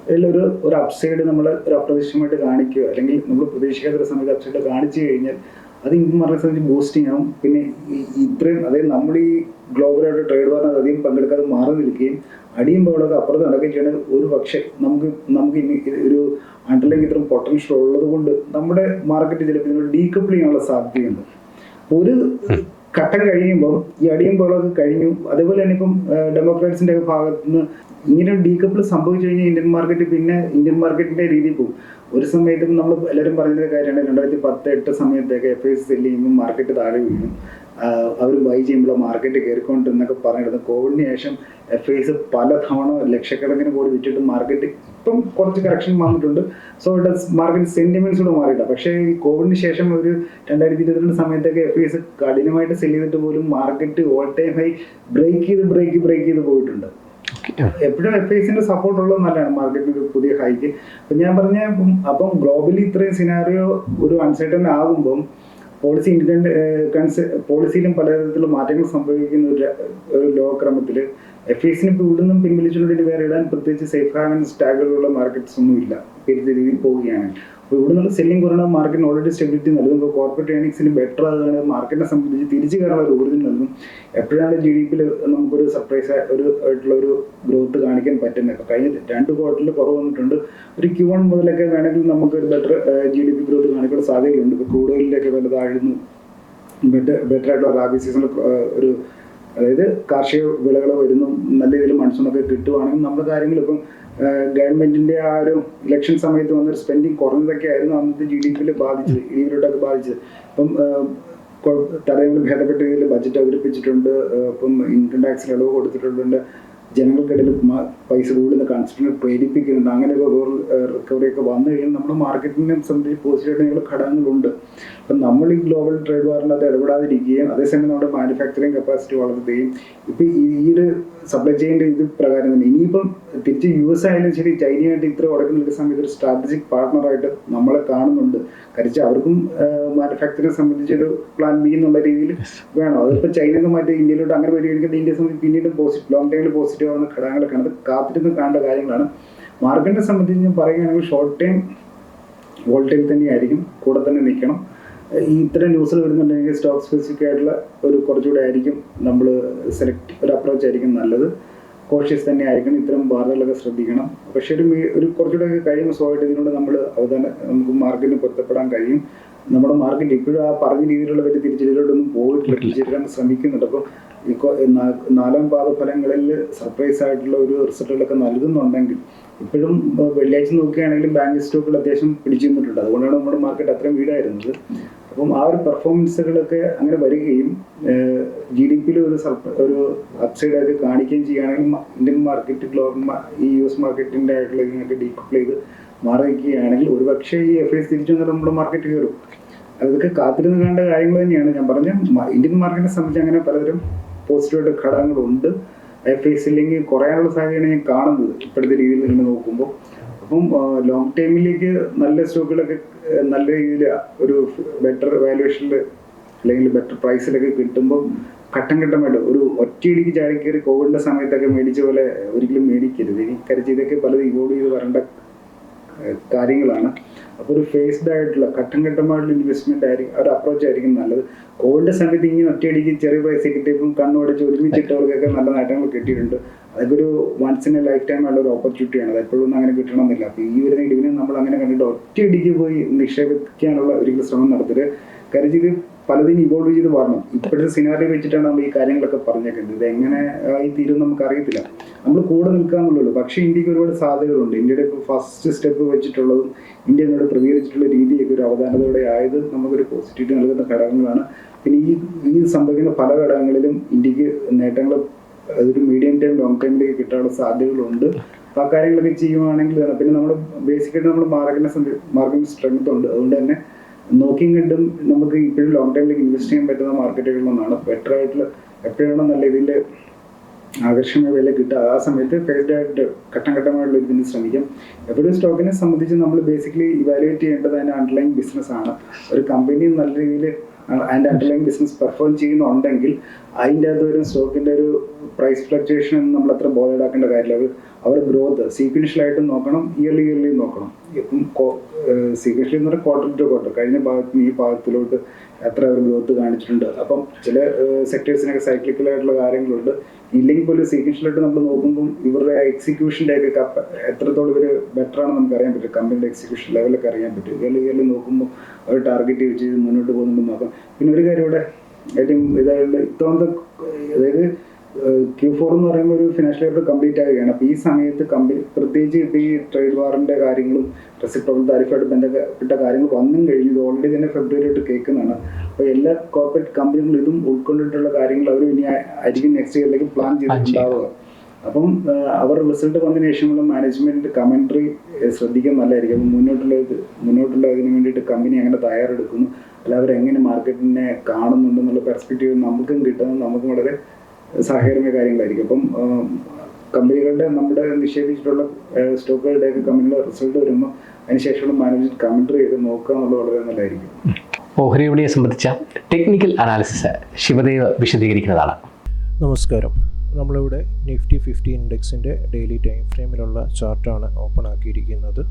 ഇതിലൊരു ഒരു അപ്സൈഡ് നമ്മൾ ഒരു അപ്രതീക്ഷിതമായിട്ട് കാണിക്കുക. അല്ലെങ്കിൽ നമ്മൾ പ്രതീക്ഷിക്കാത്ത ഒരു സമയത്ത് അപ്സൈഡ് കാണിച്ചു കഴിഞ്ഞാൽ അത് ഇന്ന് പറഞ്ഞ സമയത്ത് ബൂസ്റ്റിംഗ് ആവും. പിന്നെ ഇത്രയും അതായത് നമ്മൾ ഈ ഗ്ലോബലായിട്ട് ട്രേഡ് പറഞ്ഞാൽ അധികം പങ്കെടുക്കാതെ മാറി നിൽക്കുകയും അടിയും ബഹളമൊക്കെ അപ്പുറത്ത് നടക്കുകയും ചെയ്യണത് ഒരു പക്ഷേ നമുക്ക് നമുക്ക് ഇനി ഒരു അണ്ടർലൈൻ ഇത്രയും പൊട്ടൻഷ്യൽ ഉള്ളത് കൊണ്ട് നമ്മുടെ മാർക്കറ്റ് ചിലപ്പോൾ ഡീകപ്പിൾ ചെയ്യാനുള്ള സാധ്യതയുണ്ട്. ഒരു ഘട്ടം കഴിയുമ്പോൾ ഈ അടിയും ബഹളമൊക്കെ കഴിഞ്ഞു. അതേപോലെ തന്നെ ഇപ്പം ഡെമോക്രാറ്റ്സിന്റെ ഒക്കെ ഭാഗത്ത് നിന്ന് ഇങ്ങനെ ഡീകപ്പിൾ സംഭവിച്ചു കഴിഞ്ഞാൽ ഇന്ത്യൻ മാർക്കറ്റ് പിന്നെ ഇന്ത്യൻ മാർക്കറ്റിന്റെ രീതി പോകും. ഒരു സമയത്തും നമ്മൾ എല്ലാവരും പറയുന്ന കാര്യമാണ് രണ്ടായിരത്തി പത്ത് എട്ട് സമയത്തൊക്കെ എഫ് ഐ സെല്ല് ചെയ്യുമ്പോൾ മാർക്കറ്റ് താഴെ വീഴും അവർ ബൈ ചെയ്യുമ്പോൾ മാർക്കറ്റ് കയറിക്കൊണ്ടിരുന്നൊക്കെ പറഞ്ഞിരുന്നു. കോവിഡിന് ശേഷം എഫ് ഐസ് പല തവണ ലക്ഷക്കണക്കിന് കോടി വിറ്റിട്ട് മാർക്കറ്റ് ഇപ്പം കുറച്ച് കറക്ഷൻ വന്നിട്ടുണ്ട്. സോ ഇട്ട് മാർക്കറ്റ് സെന്റിമെന്റ്സ് കൂടെ മാറിയിട്ട്. പക്ഷേ ഈ കോവിഡിന് ശേഷം ഒരു രണ്ടായിരത്തി ഇരുപത്തിരണ്ട് സമയത്തൊക്കെ എഫ് ഐസ് കഠിനമായിട്ട് സെൽ ചെയ്തിട്ട് പോലും market all time high break ചെയ്ത് ബ്രേക്ക് ബ്രേക്ക് ചെയ്ത് പോയിട്ടുണ്ട്. എപ്പോഴും എഫ് ഐസിന്റെ സപ്പോർട്ട് ഉള്ളത് നല്ലതാണ് മാർക്കറ്റിന് ഒരു പുതിയ ഹൈക്ക് അപ്പൊ ഞാൻ പറഞ്ഞ അപ്പം ഗ്ലോബലി ഇത്രയും സിനാറിയോ ഒരു അൺസർട്ടൺ ആകുമ്പം പോളിസി ഇൻഡിപെൻഡ് പോളിസിയിലും പലതരത്തിലുള്ള മാറ്റങ്ങൾ സംഭവിക്കുന്ന ഒരു ലോകക്രമത്തിൽ എഫ് ഐസിന് ഇപ്പോൾ ഇവിടുന്നും പിൻവലിച്ചുകൊണ്ടിട്ട് വേറെ ഇടാൻ പ്രത്യേകിച്ച് സേഫ് ഹാവൻ സ്റ്റാഗുകളുള്ള മാർക്കറ്റ്സ് ഒന്നും ഇല്ല പോവുകയാണ് അപ്പോൾ ഇവിടെ സെല്ലിംഗ് കുറഞ്ഞ മാർക്കറ്റിന് ഓൾറെഡി സ്റ്റെബിലിറ്റി നൽകുമ്പോൾ കോർപ്പറേറ്റ് ഏണിങ്സിന് ബെറ്റർ ആകുകയാണ് മാർക്കറ്റിനെ സംബന്ധിച്ച് തിരിച്ചു കയറാനുള്ള ഒരു ഊർജം നൽകും എപ്പോഴാണ് ജി ഡി പിയിൽ നമുക്കൊരു സർപ്രൈസ് ഒരു ആയിട്ടുള്ള ഒരു ഗ്രോത്ത് കാണിക്കാൻ പറ്റുന്നത്? ഇപ്പോൾ കഴിഞ്ഞ രണ്ട് ക്വാർട്ടറിൽ കുറവ് വന്നിട്ടുണ്ട്. ഒരു ക്യൂ വൺ മുതലൊക്കെ വേണമെങ്കിൽ നമുക്ക് ഒരു better G D P growth കാണിക്കാൻ സാധ്യതയുണ്ട്. ഇപ്പോൾ കൂടുതലിലൊക്കെ വലുതായിരുന്നു ബെറ്റർ ബെറ്റർ ആയിട്ടുള്ള റാബി സീസണിൽ ഒരു അതായത് കാർഷിക വിളകൾ വരുന്നു. നല്ല രീതിയിൽ മൺസൂണൊക്കെ കിട്ടുവാണെങ്കിൽ നമ്മുടെ കാര്യങ്ങൾ ഇപ്പം ഗവൺമെന്റിന്റെ ആ ഒരു ഇലക്ഷൻ സമയത്ത് വന്നൊരു സ്പെൻഡിങ് കുറഞ്ഞതൊക്കെ ആയിരുന്നു അന്നത്തെ ജി ഡി പിയിൽ ബാധിച്ചത് ഇടിവിലോട്ടൊക്കെ ബാധിച്ചത്. ഇപ്പം തടയങ്ങൾ ഭേദപ്പെട്ട രീതിയിൽ ബജറ്റ് അവതരിപ്പിച്ചിട്ടുണ്ട്. ഇപ്പം ഇൻകം ടാക്സിൽ ഇളവ് കൊടുത്തിട്ടുണ്ട്. ജനങ്ങൾക്കിടയിൽ പൈസ കൂടുതൽ കൺസ്യൂമർ പ്രേരിപ്പിക്കുന്നുണ്ട് അങ്ങനെയൊക്കെ റൂറൽ റിക്കവറി ഒക്കെ വന്നു കഴിഞ്ഞാൽ നമ്മുടെ മാർക്കറ്റിനെ സംബന്ധിച്ച് പോസിറ്റീവ് ഘടകങ്ങളുണ്ട്. അപ്പം നമ്മൾ ഈ ഗ്ലോബൽ ട്രേഡ് വാറിനകത്ത് ഇടപെടാതിരിക്കുകയും അതേസമയം നമ്മുടെ മാനുഫാക്ചറിങ് കപ്പാസിറ്റി വളർത്തുകയും ഇപ്പം ഈ ഒരു സപ്ലൈ ചെയിന്റെ ഇത് പ്രകാരം തന്നെ ഇനിയിപ്പം തിരിച്ച് യു എസ് ആയാലും ശരി ചൈനയായിട്ട് ഇത്ര ഉടക്കി നിൽക്കുന്ന സമയത്ത് ഒരു സ്ട്രാറ്റജിക് പാർട്ണറായിട്ട് നമ്മളെ കാണുന്നുണ്ട്. കരിച്ച് അവർക്കും മാനുഫാക്ചറിനെ സംബന്ധിച്ച് ഒരു പ്ലാൻ ബി എന്നുള്ള രീതിയിൽ വേണം. അതിപ്പോൾ ചൈനയിൽ നിന്ന് മാറ്റി ഇന്ത്യയിലോട്ട് അങ്ങനെ പരിഗണിക്കുന്നത് ഇന്ത്യയെ സംബന്ധിച്ച് പിന്നീട് പോസിറ്റീവ് ലോങ് ടൈമിൽ പോസിറ്റീവ് ആവുന്ന ഘടകങ്ങളൊക്കെയാണ് അത് കാത്തിരുന്ന് കാണേണ്ട കാര്യങ്ങളാണ്. മാർക്കറ്റിനെ സംബന്ധിച്ച് ഞാൻ പറയുകയാണെങ്കിൽ ഷോർട്ട് ടൈം വോൾട്ടേജ് തന്നെയായിരിക്കും. കൂടെ തന്നെ നിൽക്കണം. ഈ ഇത്തരം ന്യൂസുകൾ വരുന്നുണ്ടെങ്കിൽ സ്റ്റോക്ക് സ്പെസിഫിക് ആയിട്ടുള്ള ഒരു കുറച്ചുകൂടെ ആയിരിക്കും നമ്മൾ സെലക്ട് ഒരു അപ്രോച്ച് ആയിരിക്കും നല്ലത്. കോഷ്യസ് തന്നെ ആയിരിക്കണം. ഇത്തരം വാർത്തകളൊക്കെ ശ്രദ്ധിക്കണം. പക്ഷേ ഒരു ഒരു കുറച്ചുകൂടെ കഴിയുമ്പോൾ സ്വാഭാവികമായിട്ട് ഇതിനോട് നമ്മൾ അവതാന നമുക്ക് മാർക്കറ്റിന് പൊരുത്തപ്പെടാൻ കഴിയും. നമ്മുടെ മാർക്കറ്റ് ഇപ്പോഴും ആ പറഞ്ഞ രീതിയിലുള്ള വലിയ തിരിച്ചടികളോടൊന്നും പോയിട്ടില്ല. തിരിച്ചെടുക്കാൻ ശ്രമിക്കുന്നുണ്ട്. അപ്പോൾ ഇപ്പോൾ നാലാം പാദഫലങ്ങളിൽ സർപ്രൈസ് ആയിട്ടുള്ള ഒരു റിസൾട്ടുകളൊക്കെ നൽകുന്നുണ്ടെങ്കിൽ ഇപ്പോഴും വെള്ളിയാഴ്ച നോക്കുകയാണെങ്കിലും ബാങ്ക് സ്റ്റോക്കുകൾ അത്യാവശ്യം പിടിച്ചു നിന്നിട്ടുണ്ട്. അതുകൊണ്ടാണ് നമ്മുടെ മാർക്കറ്റ് അത്രയും വീടായിരുന്നത്. അപ്പം ആ ഒരു പെർഫോമൻസുകളൊക്കെ അങ്ങനെ വരികയും ജി ഡി പിയിൽ ഒരു സർപ്പ ഒരു അപ്സൈഡ് ആയിട്ട് കാണിക്കുകയും ചെയ്യുകയാണെങ്കിൽ ഇന്ത്യൻ മാർക്കറ്റ് ഗ്ലോബൽ ഈ യു എസ് മാർക്കറ്റിന്റെ ആയിട്ടുള്ള ഇതിനൊക്കെ ഡീകപ്പിൾ ചെയ്ത് മാറി നിൽക്കുകയാണെങ്കിൽ ഒരുപക്ഷെ ഈ എഫ് ഐസ് തിരിച്ചു വന്നാൽ നമ്മുടെ മാർക്കറ്റ് കയറും അതൊക്കെ കാത്തിരുന്ന് കണ്ട കാര്യങ്ങൾ തന്നെയാണ്. ഞാൻ പറഞ്ഞ ഇന്ത്യൻ മാർക്കറ്റിനെ സംബന്ധിച്ച് അങ്ങനെ പലതരം പോസിറ്റീവായിട്ട് ഘടകങ്ങളുണ്ട്. എഫ് ഐസ് ഇല്ലെങ്കിൽ കുറയാനുള്ള സാഹചര്യമാണ് ഞാൻ കാണുന്നത് ഇപ്പോഴത്തെ രീതിയിൽ നിന്ന് നോക്കുമ്പോൾ. അപ്പം ലോങ് ടൈമിലേക്ക് നല്ല സ്റ്റോക്കുകളൊക്കെ നല്ല രീതിയിൽ ഒരു ബെറ്റർ വാല്യുവേഷനിൽ അല്ലെങ്കിൽ ബെറ്റർ പ്രൈസിലൊക്കെ കിട്ടുമ്പോൾ ഘട്ടം ഘട്ടമായിട്ട് ഒരു ഒറ്റയിടിക്ക് ചാടി കയറി കോവിഡിന്റെ സമയത്തൊക്കെ മേടിച്ച പോലെ ഒരിക്കലും മേടിക്കരുത്. കരുതി ഇതൊക്കെ പലതും ഇവോൾവ് ചെയ്ത് വരേണ്ട കാര്യങ്ങളാണ്. അപ്പോൾ ഒരു ഫേസ്ഡ് ആയിട്ടുള്ള ഘട്ടം ഘട്ടമായിട്ടുള്ള ഇൻവെസ്റ്റ്മെന്റ് ആയിരിക്കും ഒരു അപ്രോച്ച് ആയിരിക്കും നല്ലത്. കോവിഡിന്റെ സമയത്ത് ഇങ്ങനെ ഒറ്റയടിക്ക് ചെറിയ പൈസ കിട്ടിയപ്പോൾ കണ്ണുടച്ച് ഒരുമിച്ചിട്ടവർക്കൊക്കെ നല്ല നേട്ടങ്ങൾ കിട്ടിയിട്ടുണ്ട്. അതൊക്കെ ഒരു once in a lifetime ഉള്ള ഒരു ഓപ്പർച്യൂണിറ്റിയാണ് അത് എപ്പോഴും അങ്ങനെ കിട്ടണമെന്നില്ല. അപ്പോൾ ഈ വരുന്ന ഇടിവിനെ നമ്മൾ അങ്ങനെ കണ്ടിട്ട് ഒറ്റയടിക്ക് പോയി നിക്ഷേപിക്കാനുള്ള ഒരു ശ്രമം നടത്തരുത് കാര്യം ഇത് പലതിനും ഇവോൾവ് ചെയ്ത് വരണം. ഇപ്പോഴത്തെ സിനാറി വെച്ചിട്ടാണ് നമ്മൾ ഈ കാര്യങ്ങളൊക്കെ പറഞ്ഞേക്കുന്നത്. ഇത് എങ്ങനെ ആയി തീരും നമുക്ക് അറിയത്തില്ല. നമ്മൾ കൂടെ നിൽക്കാന്നുള്ളൂ പക്ഷേ ഇന്ത്യയ്ക്ക് ഒരുപാട് സാധ്യതകളുണ്ട്. ഇന്ത്യയുടെ ഇപ്പോൾ ഫസ്റ്റ് സ്റ്റെപ്പ് വെച്ചിട്ടുള്ളതും ഇന്ത്യ എന്നോട് പ്രതികരിച്ചിട്ടുള്ള രീതിയൊക്കെ ഒരു അവധാനതയോടെ ആയത് നമുക്കൊരു പോസിറ്റിവിറ്റി നൽകുന്ന ഘടകങ്ങളാണ്. പിന്നെ ഈ ഈ സംഭവിക്കുന്ന പല ഘടകങ്ങളിലും ഇന്ത്യയ്ക്ക് നേട്ടങ്ങൾ അതൊരു മീഡിയം ടൈം ലോങ് ടൈമിലേക്ക് കിട്ടാനുള്ള സാധ്യതകളുണ്ട്. അപ്പോൾ ആ കാര്യങ്ങളൊക്കെ ചെയ്യുവാണെങ്കിൽ. പിന്നെ നമ്മൾ ബേസിക്കായിട്ട് നമ്മൾ മാർക്കറ്റിനെ മാർക്കറ്റിന് സ്ട്രെങ്ത് ഉണ്ട്. അതുകൊണ്ട് തന്നെ നോക്കിയും കണ്ടും നമുക്ക് ഇപ്പോഴും ലോങ് ടൈമിലേക്ക് ഇൻവെസ്റ്റ് ചെയ്യാൻ പറ്റുന്ന മാർക്കറ്റുകളിലൊന്നാണ് ബെറ്റർ ആയിട്ടുള്ള എപ്പോഴാണ് നല്ല ഇതിൽ ആകർഷണീയ വില കിട്ടുക ആ സമയത്ത് ഫേസ്ഡ് ആയിട്ട് ഘട്ടം ഘട്ടമായിട്ടുള്ള ഇതിന് ശ്രമിക്കാം. എപ്പോഴും സ്റ്റോക്കിനെ സംബന്ധിച്ച് നമ്മൾ ബേസിക്കലി ഇവാലുവേറ്റ് ചെയ്യേണ്ടത് അതിന്റെ അണ്ടർലൈൻ ബിസിനസ് ആണ്. ഒരു കമ്പനി നല്ല രീതിയിൽ അതിന്റെ അണ്ടർലൈൻ ബിസിനസ് പെർഫോം ചെയ്യുന്നുണ്ടെങ്കിൽ അതിന്റെ ഒരു സ്റ്റോക്കിന്റെ ഒരു പ്രൈസ് ഫ്ലക്ച്വേഷൻ നമ്മൾ അത്ര ബോധേഡാക്കേണ്ട കാര്യമില്ല. അവർ അവർ ഗ്രോത്ത് സീക്വൻഷ്യലായിട്ടും നോക്കണം ഇയർലി ഇയർലി നോക്കണം. ഇപ്പം സീക്വൻഷ്യലി എന്ന് പറഞ്ഞാൽ ക്വാർട്ടർ ടു ക്വാർട്ടർ കഴിഞ്ഞ ഭാഗത്ത് ഈ ഭാഗത്തിലോട്ട് എത്ര അവർ ഗ്രോത്ത് കാണിച്ചിട്ടുണ്ട്. അപ്പം ചില സെക്ടേഴ്സിനൊക്കെ സൈക്ലിക്കലായിട്ടുള്ള കാര്യങ്ങളുണ്ട്. ഇല്ലെങ്കിൽ പോലും സീക്വൻഷ്യലായിട്ട് നമ്മൾ നോക്കുമ്പോൾ ഇവരുടെ എക്സിക്യൂഷന്റെ ഒക്കെ കപ്പ എത്രത്തോളം ഇവർ ബെറ്റർ ആണെന്ന് നമുക്ക് അറിയാൻ പറ്റും. കമ്പനിയുടെ എക്സിക്യൂഷൻ ലെവലൊക്കെ അറിയാൻ പറ്റും. ഇയർലി ഇയർലി നോക്കുമ്പോൾ അവർ ടാർഗറ്റ് വെച്ച് മുന്നോട്ട് പോകുന്നുണ്ടെന്ന് നോക്കാം പിന്നെ ഒരു കാര്യം ഇവിടെ ഏറ്റവും ഇതായിട്ട് ഇത്തവണത്തെ അതായത് ക്യൂ ഫോർ എന്ന് പറയുമ്പോൾ ഒരു ഫിനാൻഷ്യൽ ഇയർ കംപ്ലീറ്റ് ആവുകയാണ്. അപ്പോൾ ഈ സമയത്ത് കമ്പനി പ്രത്യേകിച്ച് ഇപ്പോൾ ഈ ട്രേഡ് വാറിന്റെ കാര്യങ്ങളും റെസിപ്രോക്കൽ താരിഫായിട്ട് ബന്ധപ്പെട്ട കാര്യങ്ങൾ വന്നും കഴിഞ്ഞു ഇത് ഓൾറെഡി തന്നെ ഫെബ്രുവരി ആയിട്ട് കേൾക്കുന്നതാണ്. അപ്പോൾ എല്ലാ കോർപ്പറേറ്റ് കമ്പനികളും ഇതും ഉൾക്കൊണ്ടിട്ടുള്ള കാര്യങ്ങൾ അവർ ഇനി ആയിരിക്കും നെക്സ്റ്റ് ഇയറിലേക്ക് പ്ലാൻ ചെയ്തിട്ടുണ്ടാവുക. അപ്പം അവർ റിസൾട്ട് വന്നതിന് ശേഷമുള്ള മാനേജ്മെന്റ് കമന്ററി ശ്രദ്ധിക്കാൻ നല്ലതായിരിക്കും. അപ്പം മുന്നോട്ടുള്ള ഇത് മുന്നോട്ടുള്ള ഇതിന് വേണ്ടിയിട്ട് കമ്പനി അങ്ങനെ തയ്യാറെടുക്കുന്നു. അല്ല അവർ എങ്ങനെ മാർക്കറ്റിനെ കാണുന്നുണ്ടെന്നുള്ള പെർസ്പെക്റ്റീവ് നമുക്കും കിട്ടുന്നത് നമുക്കും വളരെ സഹായകരമായ കാര്യങ്ങളായിരിക്കും. അപ്പം കമ്പനികളുടെ നമ്മുടെ നിക്ഷേപിച്ചിട്ടുള്ള സ്റ്റോക്കുകളുടെയൊക്കെ കമ്പനിയുടെ റിസൾട്ട് വരുമ്പോൾ അതിനുശേഷമുള്ള മാനേജ്മെന്റ് കമന്ററി ഒക്കെ നോക്കുക എന്നുള്ളത് വളരെ നല്ലതായിരിക്കും. ഓഹരി വിപണിയെ സംബന്ധിച്ച ടെക്നിക്കൽ അനാലിസിസ് ശിവദേവ് വിശദീകരിക്കുന്നതാണ്. നമസ്കാരം. നമ്മളിവിടെ നിഫ്റ്റി ഫിഫ്റ്റി ഇൻഡെക്സിന്റെ ഡെയിലി ടൈം ഫ്രെയിമിലുള്ള ചാർട്ടാണ് ഓപ്പൺ ആക്കിയിരിക്കുന്നത്.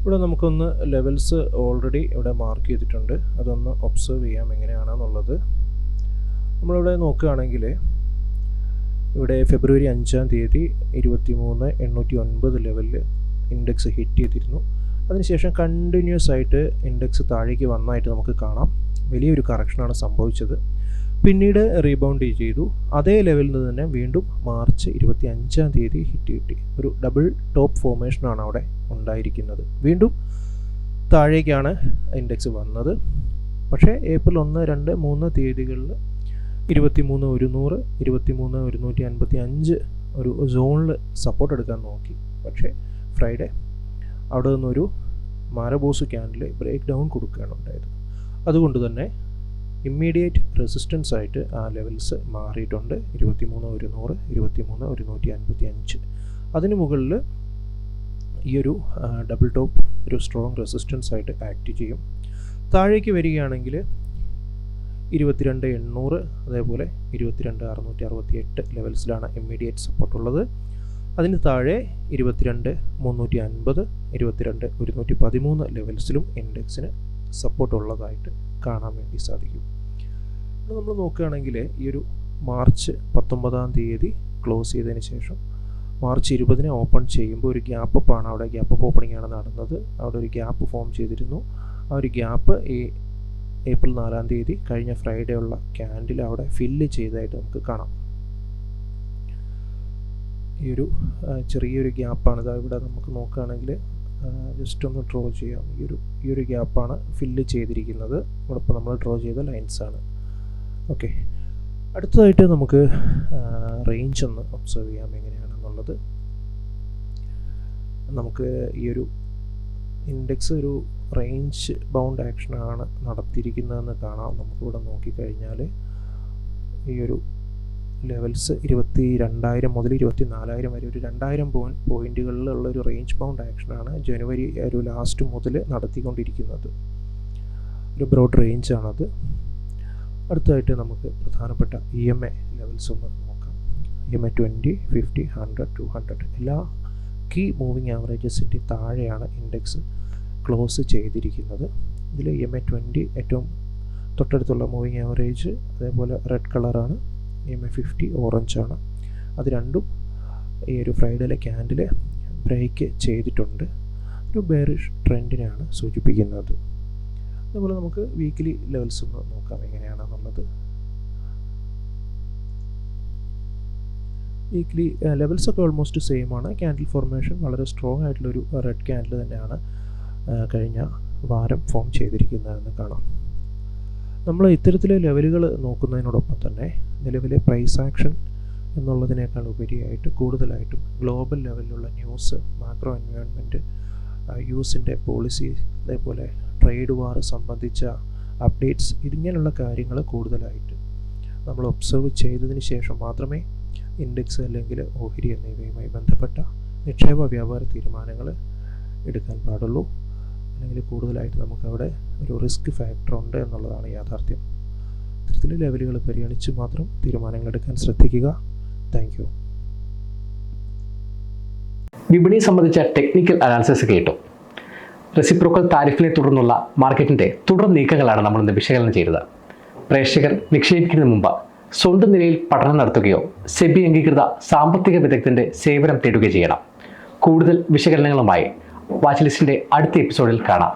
ഇവിടെ നമുക്കൊന്ന് ലെവൽസ് ഓൾറെഡി ഇവിടെ മാർക്ക് ചെയ്തിട്ടുണ്ട്. അതൊന്ന് ഒബ്സർവ് ചെയ്യാം എങ്ങനെയാണെന്നുള്ളത്. നമ്മളിവിടെ നോക്കുകയാണെങ്കിൽ ഇവിടെ ഫെബ്രുവരി അഞ്ചാം തീയതി ഇരുപത്തി മൂന്ന് എണ്ണൂറ്റി ഒൻപത് ലെവലിൽ ഇൻഡെക്സ് ഹിറ്റ് ചെയ്തിരുന്നു. അതിനുശേഷം കണ്ടിന്യൂസ് ആയിട്ട് ഇൻഡെക്സ് താഴേക്ക് വന്നായിട്ട് നമുക്ക് കാണാം. വലിയൊരു കറക്ഷനാണ് സംഭവിച്ചത്. പിന്നീട് റീബൗണ്ട് ചെയ്തു. അതേ ലെവലിൽ നിന്ന് തന്നെ വീണ്ടും മാർച്ച് ഇരുപത്തി അഞ്ചാം തീയതി ഹിറ്റ് കിട്ടി. ഒരു ഡബിൾ ടോപ്പ് ഫോർമേഷനാണ് അവിടെ ഉണ്ടായിരിക്കുന്നത്. വീണ്ടും താഴേക്കാണ് ഇൻഡെക്സ് വന്നത്. പക്ഷേ ഏപ്രിൽ ഒന്ന് രണ്ട് മൂന്ന് തീയതികളിൽ ഇരുപത്തി മൂന്ന് ഒരുന്നൂറ് ഇരുപത്തി മൂന്ന് ഒരുന്നൂറ്റി അൻപത്തി അഞ്ച് ഒരു സോണിൽ സപ്പോർട്ട് എടുക്കാൻ നോക്കി. പക്ഷേ ഫ്രൈഡേ അവിടെ നിന്നൊരു മാരബോസ് ക്യാൻഡിൽ ബ്രേക്ക് ഡൗൺ കൊടുക്കുകയാണ് ഉണ്ടായത്. അതുകൊണ്ട് തന്നെ ഇമ്മീഡിയറ്റ് റെസിസ്റ്റൻസ് ആയിട്ട് ആ ലെവൽസ് മാറിയിട്ടുണ്ട്. ഇരുപത്തി മൂന്ന് ഒരുന്നൂറ് ഇരുപത്തി മൂന്ന് ഒരുന്നൂറ്റി അൻപത്തി അഞ്ച്. അതിന് മുകളിൽ ഈ ഒരു ഡബിൾ ടോപ്പ് ഒരു സ്ട്രോങ് റെസിസ്റ്റൻസ് ആയിട്ട് ആക്ട് ചെയ്യും. താഴേക്ക് വരികയാണെങ്കിൽ ഇരുപത്തിരണ്ട് എണ്ണൂറ് അതേപോലെ ഇരുപത്തിരണ്ട് അറുന്നൂറ്റി അറുപത്തി എട്ട് ലെവൽസിലാണ് ഇമ്മീഡിയറ്റ് സപ്പോർട്ട് ഉള്ളത്. അതിന് താഴെ ഇരുപത്തിരണ്ട് മുന്നൂറ്റി അൻപത് ഇരുപത്തിരണ്ട് ഒരുന്നൂറ്റി പതിമൂന്ന് ലെവൽസിലും ഇൻഡെക്സിന് സപ്പോർട്ട് ഉള്ളതായിട്ട് കാണാൻ വേണ്ടി സാധിക്കും. നമ്മൾ നോക്കുകയാണെങ്കിൽ ഈ ഒരു മാർച്ച് പത്തൊമ്പതാം തീയതി ക്ലോസ് ചെയ്തതിന് ശേഷം മാർച്ച് ഇരുപതിന് ഓപ്പൺ ചെയ്യുമ്പോൾ ഒരു ഗ്യാപ്പ് അപ്പ് ആണ് അവിടെ ഗ്യാപ്പ് ഓപ്പണിംഗ് ആണ് നടന്നത്. അവിടെ ഒരു ഗ്യാപ്പ് ഫോം ചെയ്തിരുന്നു. ആ ഒരു ഗ്യാപ്പ് ഈ ഏപ്രിൽ നാലാം തീയതി കഴിഞ്ഞ ഫ്രൈഡേ ഉള്ള ക്യാൻഡിൽ അവിടെ ഫില്ല് ചെയ്തതായിട്ട് നമുക്ക് കാണാം. ഈ ഒരു ചെറിയൊരു ഗ്യാപ്പാണ്. ഇതാ ഇവിടെ നമുക്ക് നോക്കുകയാണെങ്കിൽ ജസ്റ്റ് ഒന്ന് ഡ്രോ ചെയ്യാം. ഈ ഒരു ഈ ഒരു ഗ്യാപ്പാണ് ഫില്ല് ചെയ്തിരിക്കുന്നത്. ഇവിടെ ഇപ്പോൾ നമ്മൾ ഡ്രോ ചെയ്ത ലൈൻസ് ആണ്. ഓക്കെ. അടുത്തതായിട്ട് നമുക്ക് റേഞ്ച് ഒന്ന് ഒബ്സർവ് ചെയ്യാം എങ്ങനെയാണെന്നുള്ളത്. നമുക്ക് ഈ ഒരു ഇൻഡെക്സ് ഒരു റേഞ്ച് ബൗണ്ട് ആക്ഷനാണ് നടത്തിയിരിക്കുന്നതെന്ന് കാണാം. നമുക്കിവിടെ നോക്കിക്കഴിഞ്ഞാൽ ഈ ഒരു ലെവൽസ് ഇരുപത്തി രണ്ടായിരം മുതൽ ഇരുപത്തി നാലായിരം വരെ ഒരു രണ്ടായിരം പോയിന്റ് പോയിന്റുകളിലുള്ള ഒരു റേഞ്ച് ബൗണ്ട് ആക്ഷനാണ് ജനുവരി ഒരു ലാസ്റ്റ് മുതൽ നടത്തിക്കൊണ്ടിരിക്കുന്നത്. ഒരു ബ്രോഡ് റേഞ്ച് ആണത്. അടുത്തതായിട്ട് നമുക്ക് പ്രധാനപ്പെട്ട ഇ എം എ ലെവൽസ് ഒന്ന് നോക്കാം. E M A twenty fifty hundred two hundred എല്ലാ കീ മൂവിങ് ആവറേജസിന്റെ താഴെയാണ് ഇൻഡെക്സ് ക്ലോസ് ചെയ്തിരിക്കുന്നത്. ഇതിൽ എം എ ട്വന്റി ഏറ്റവും തൊട്ടടുത്തുള്ള മൂവിങ് ആവറേജ് അതേപോലെ റെഡ് കളറാണ് എം എ ഫിഫ്റ്റി ഓറഞ്ചാണ് അത് രണ്ടും ഈ ഒരു ഫ്രൈഡേയിലെ ക്യാൻഡിൽ ബ്രേക്ക് ചെയ്തിട്ടുണ്ട്. ഒരു ബെയറിഷ് ട്രെൻഡിനെയാണ് സൂചിപ്പിക്കുന്നത്. അതുപോലെ നമുക്ക് വീക്കിലി ലെവൽസ് ഒന്ന് നോക്കാം എങ്ങനെയാണെന്നുള്ളത്. വീക്ക്ലി ലെവൽസ് ഒക്കെ ഓൾമോസ്റ്റ് സെയിം ആണ്. ക്യാൻഡിൽ ഫോർമേഷൻ വളരെ സ്ട്രോങ് ആയിട്ടുള്ളൊരു റെഡ് ക്യാൻഡിൽ തന്നെയാണ് കഴിഞ്ഞ വാരം ഫോം ചെയ്തിരിക്കുന്നതെന്ന് കാണാം. നമ്മൾ ഇത്തരത്തിലെ ലെവലുകൾ നോക്കുന്നതിനോടൊപ്പം തന്നെ നിലവിലെ പ്രൈസ് ആക്ഷൻ എന്നുള്ളതിനേക്കാൾ ഉപരിയായിട്ട് കൂടുതലായിട്ടും ഗ്ലോബൽ ലെവലിലുള്ള ന്യൂസ് മാക്രോ എൻവയോൺമെന്റ് യൂസിന്റെ പോളിസി അതേപോലെ ട്രേഡ് വാർ സംബന്ധിച്ച അപ്ഡേറ്റ്സ് ഇതിങ്ങനെയുള്ള കാര്യങ്ങൾ കൂടുതലായിട്ട് നമ്മൾ ഒബ്സർവ് ചെയ്തതിന് ശേഷം മാത്രമേ ഇൻഡെക്സ് അല്ലെങ്കിൽ ഓഹരി എന്നിവയുമായി ബന്ധപ്പെട്ട നിക്ഷേപ വ്യാപാര തീരുമാനങ്ങൾ എടുക്കാൻ പാടുള്ളൂ. അല്ലെങ്കിൽ കൂടുതലായിട്ട് നമുക്കവിടെ ഒരു റിസ്ക് ഫാക്ടർ ഉണ്ട് എന്നുള്ളതാണ് യാഥാർത്ഥ്യം. ഇത്തരത്തിലെ ലെവലുകൾ പരിഗണിച്ച് മാത്രം തീരുമാനങ്ങൾ എടുക്കാൻ ശ്രദ്ധിക്കുക. താങ്ക് യു വിപണിയെ സംബന്ധിച്ച ടെക്നിക്കൽ അനാലിസിസ് കേട്ടു. റെസിപ്രോക്കൽ താരിഫിനെ തുടർന്നുള്ള മാർക്കറ്റിന്റെ തുടർ നീക്കങ്ങളാണ് നമ്മൾ ഇന്ന് വിശകലനം ചെയ്തത്. പ്രേക്ഷകർ നിക്ഷേപിക്കുന്നതിന് മുമ്പ് സ്വന്തം നിലയിൽ പഠനം നടത്തുകയോ സെബി അംഗീകൃത സാമ്പത്തിക വിദഗ്ധന്റെ സേവനം തേടുകയോ ചെയ്യണം. കൂടുതൽ വിശകലനങ്ങളുമായി വാച്ച് ലിസ്റ്റിന്റെ അടുത്ത എപ്പിസോഡിൽ കാണാം.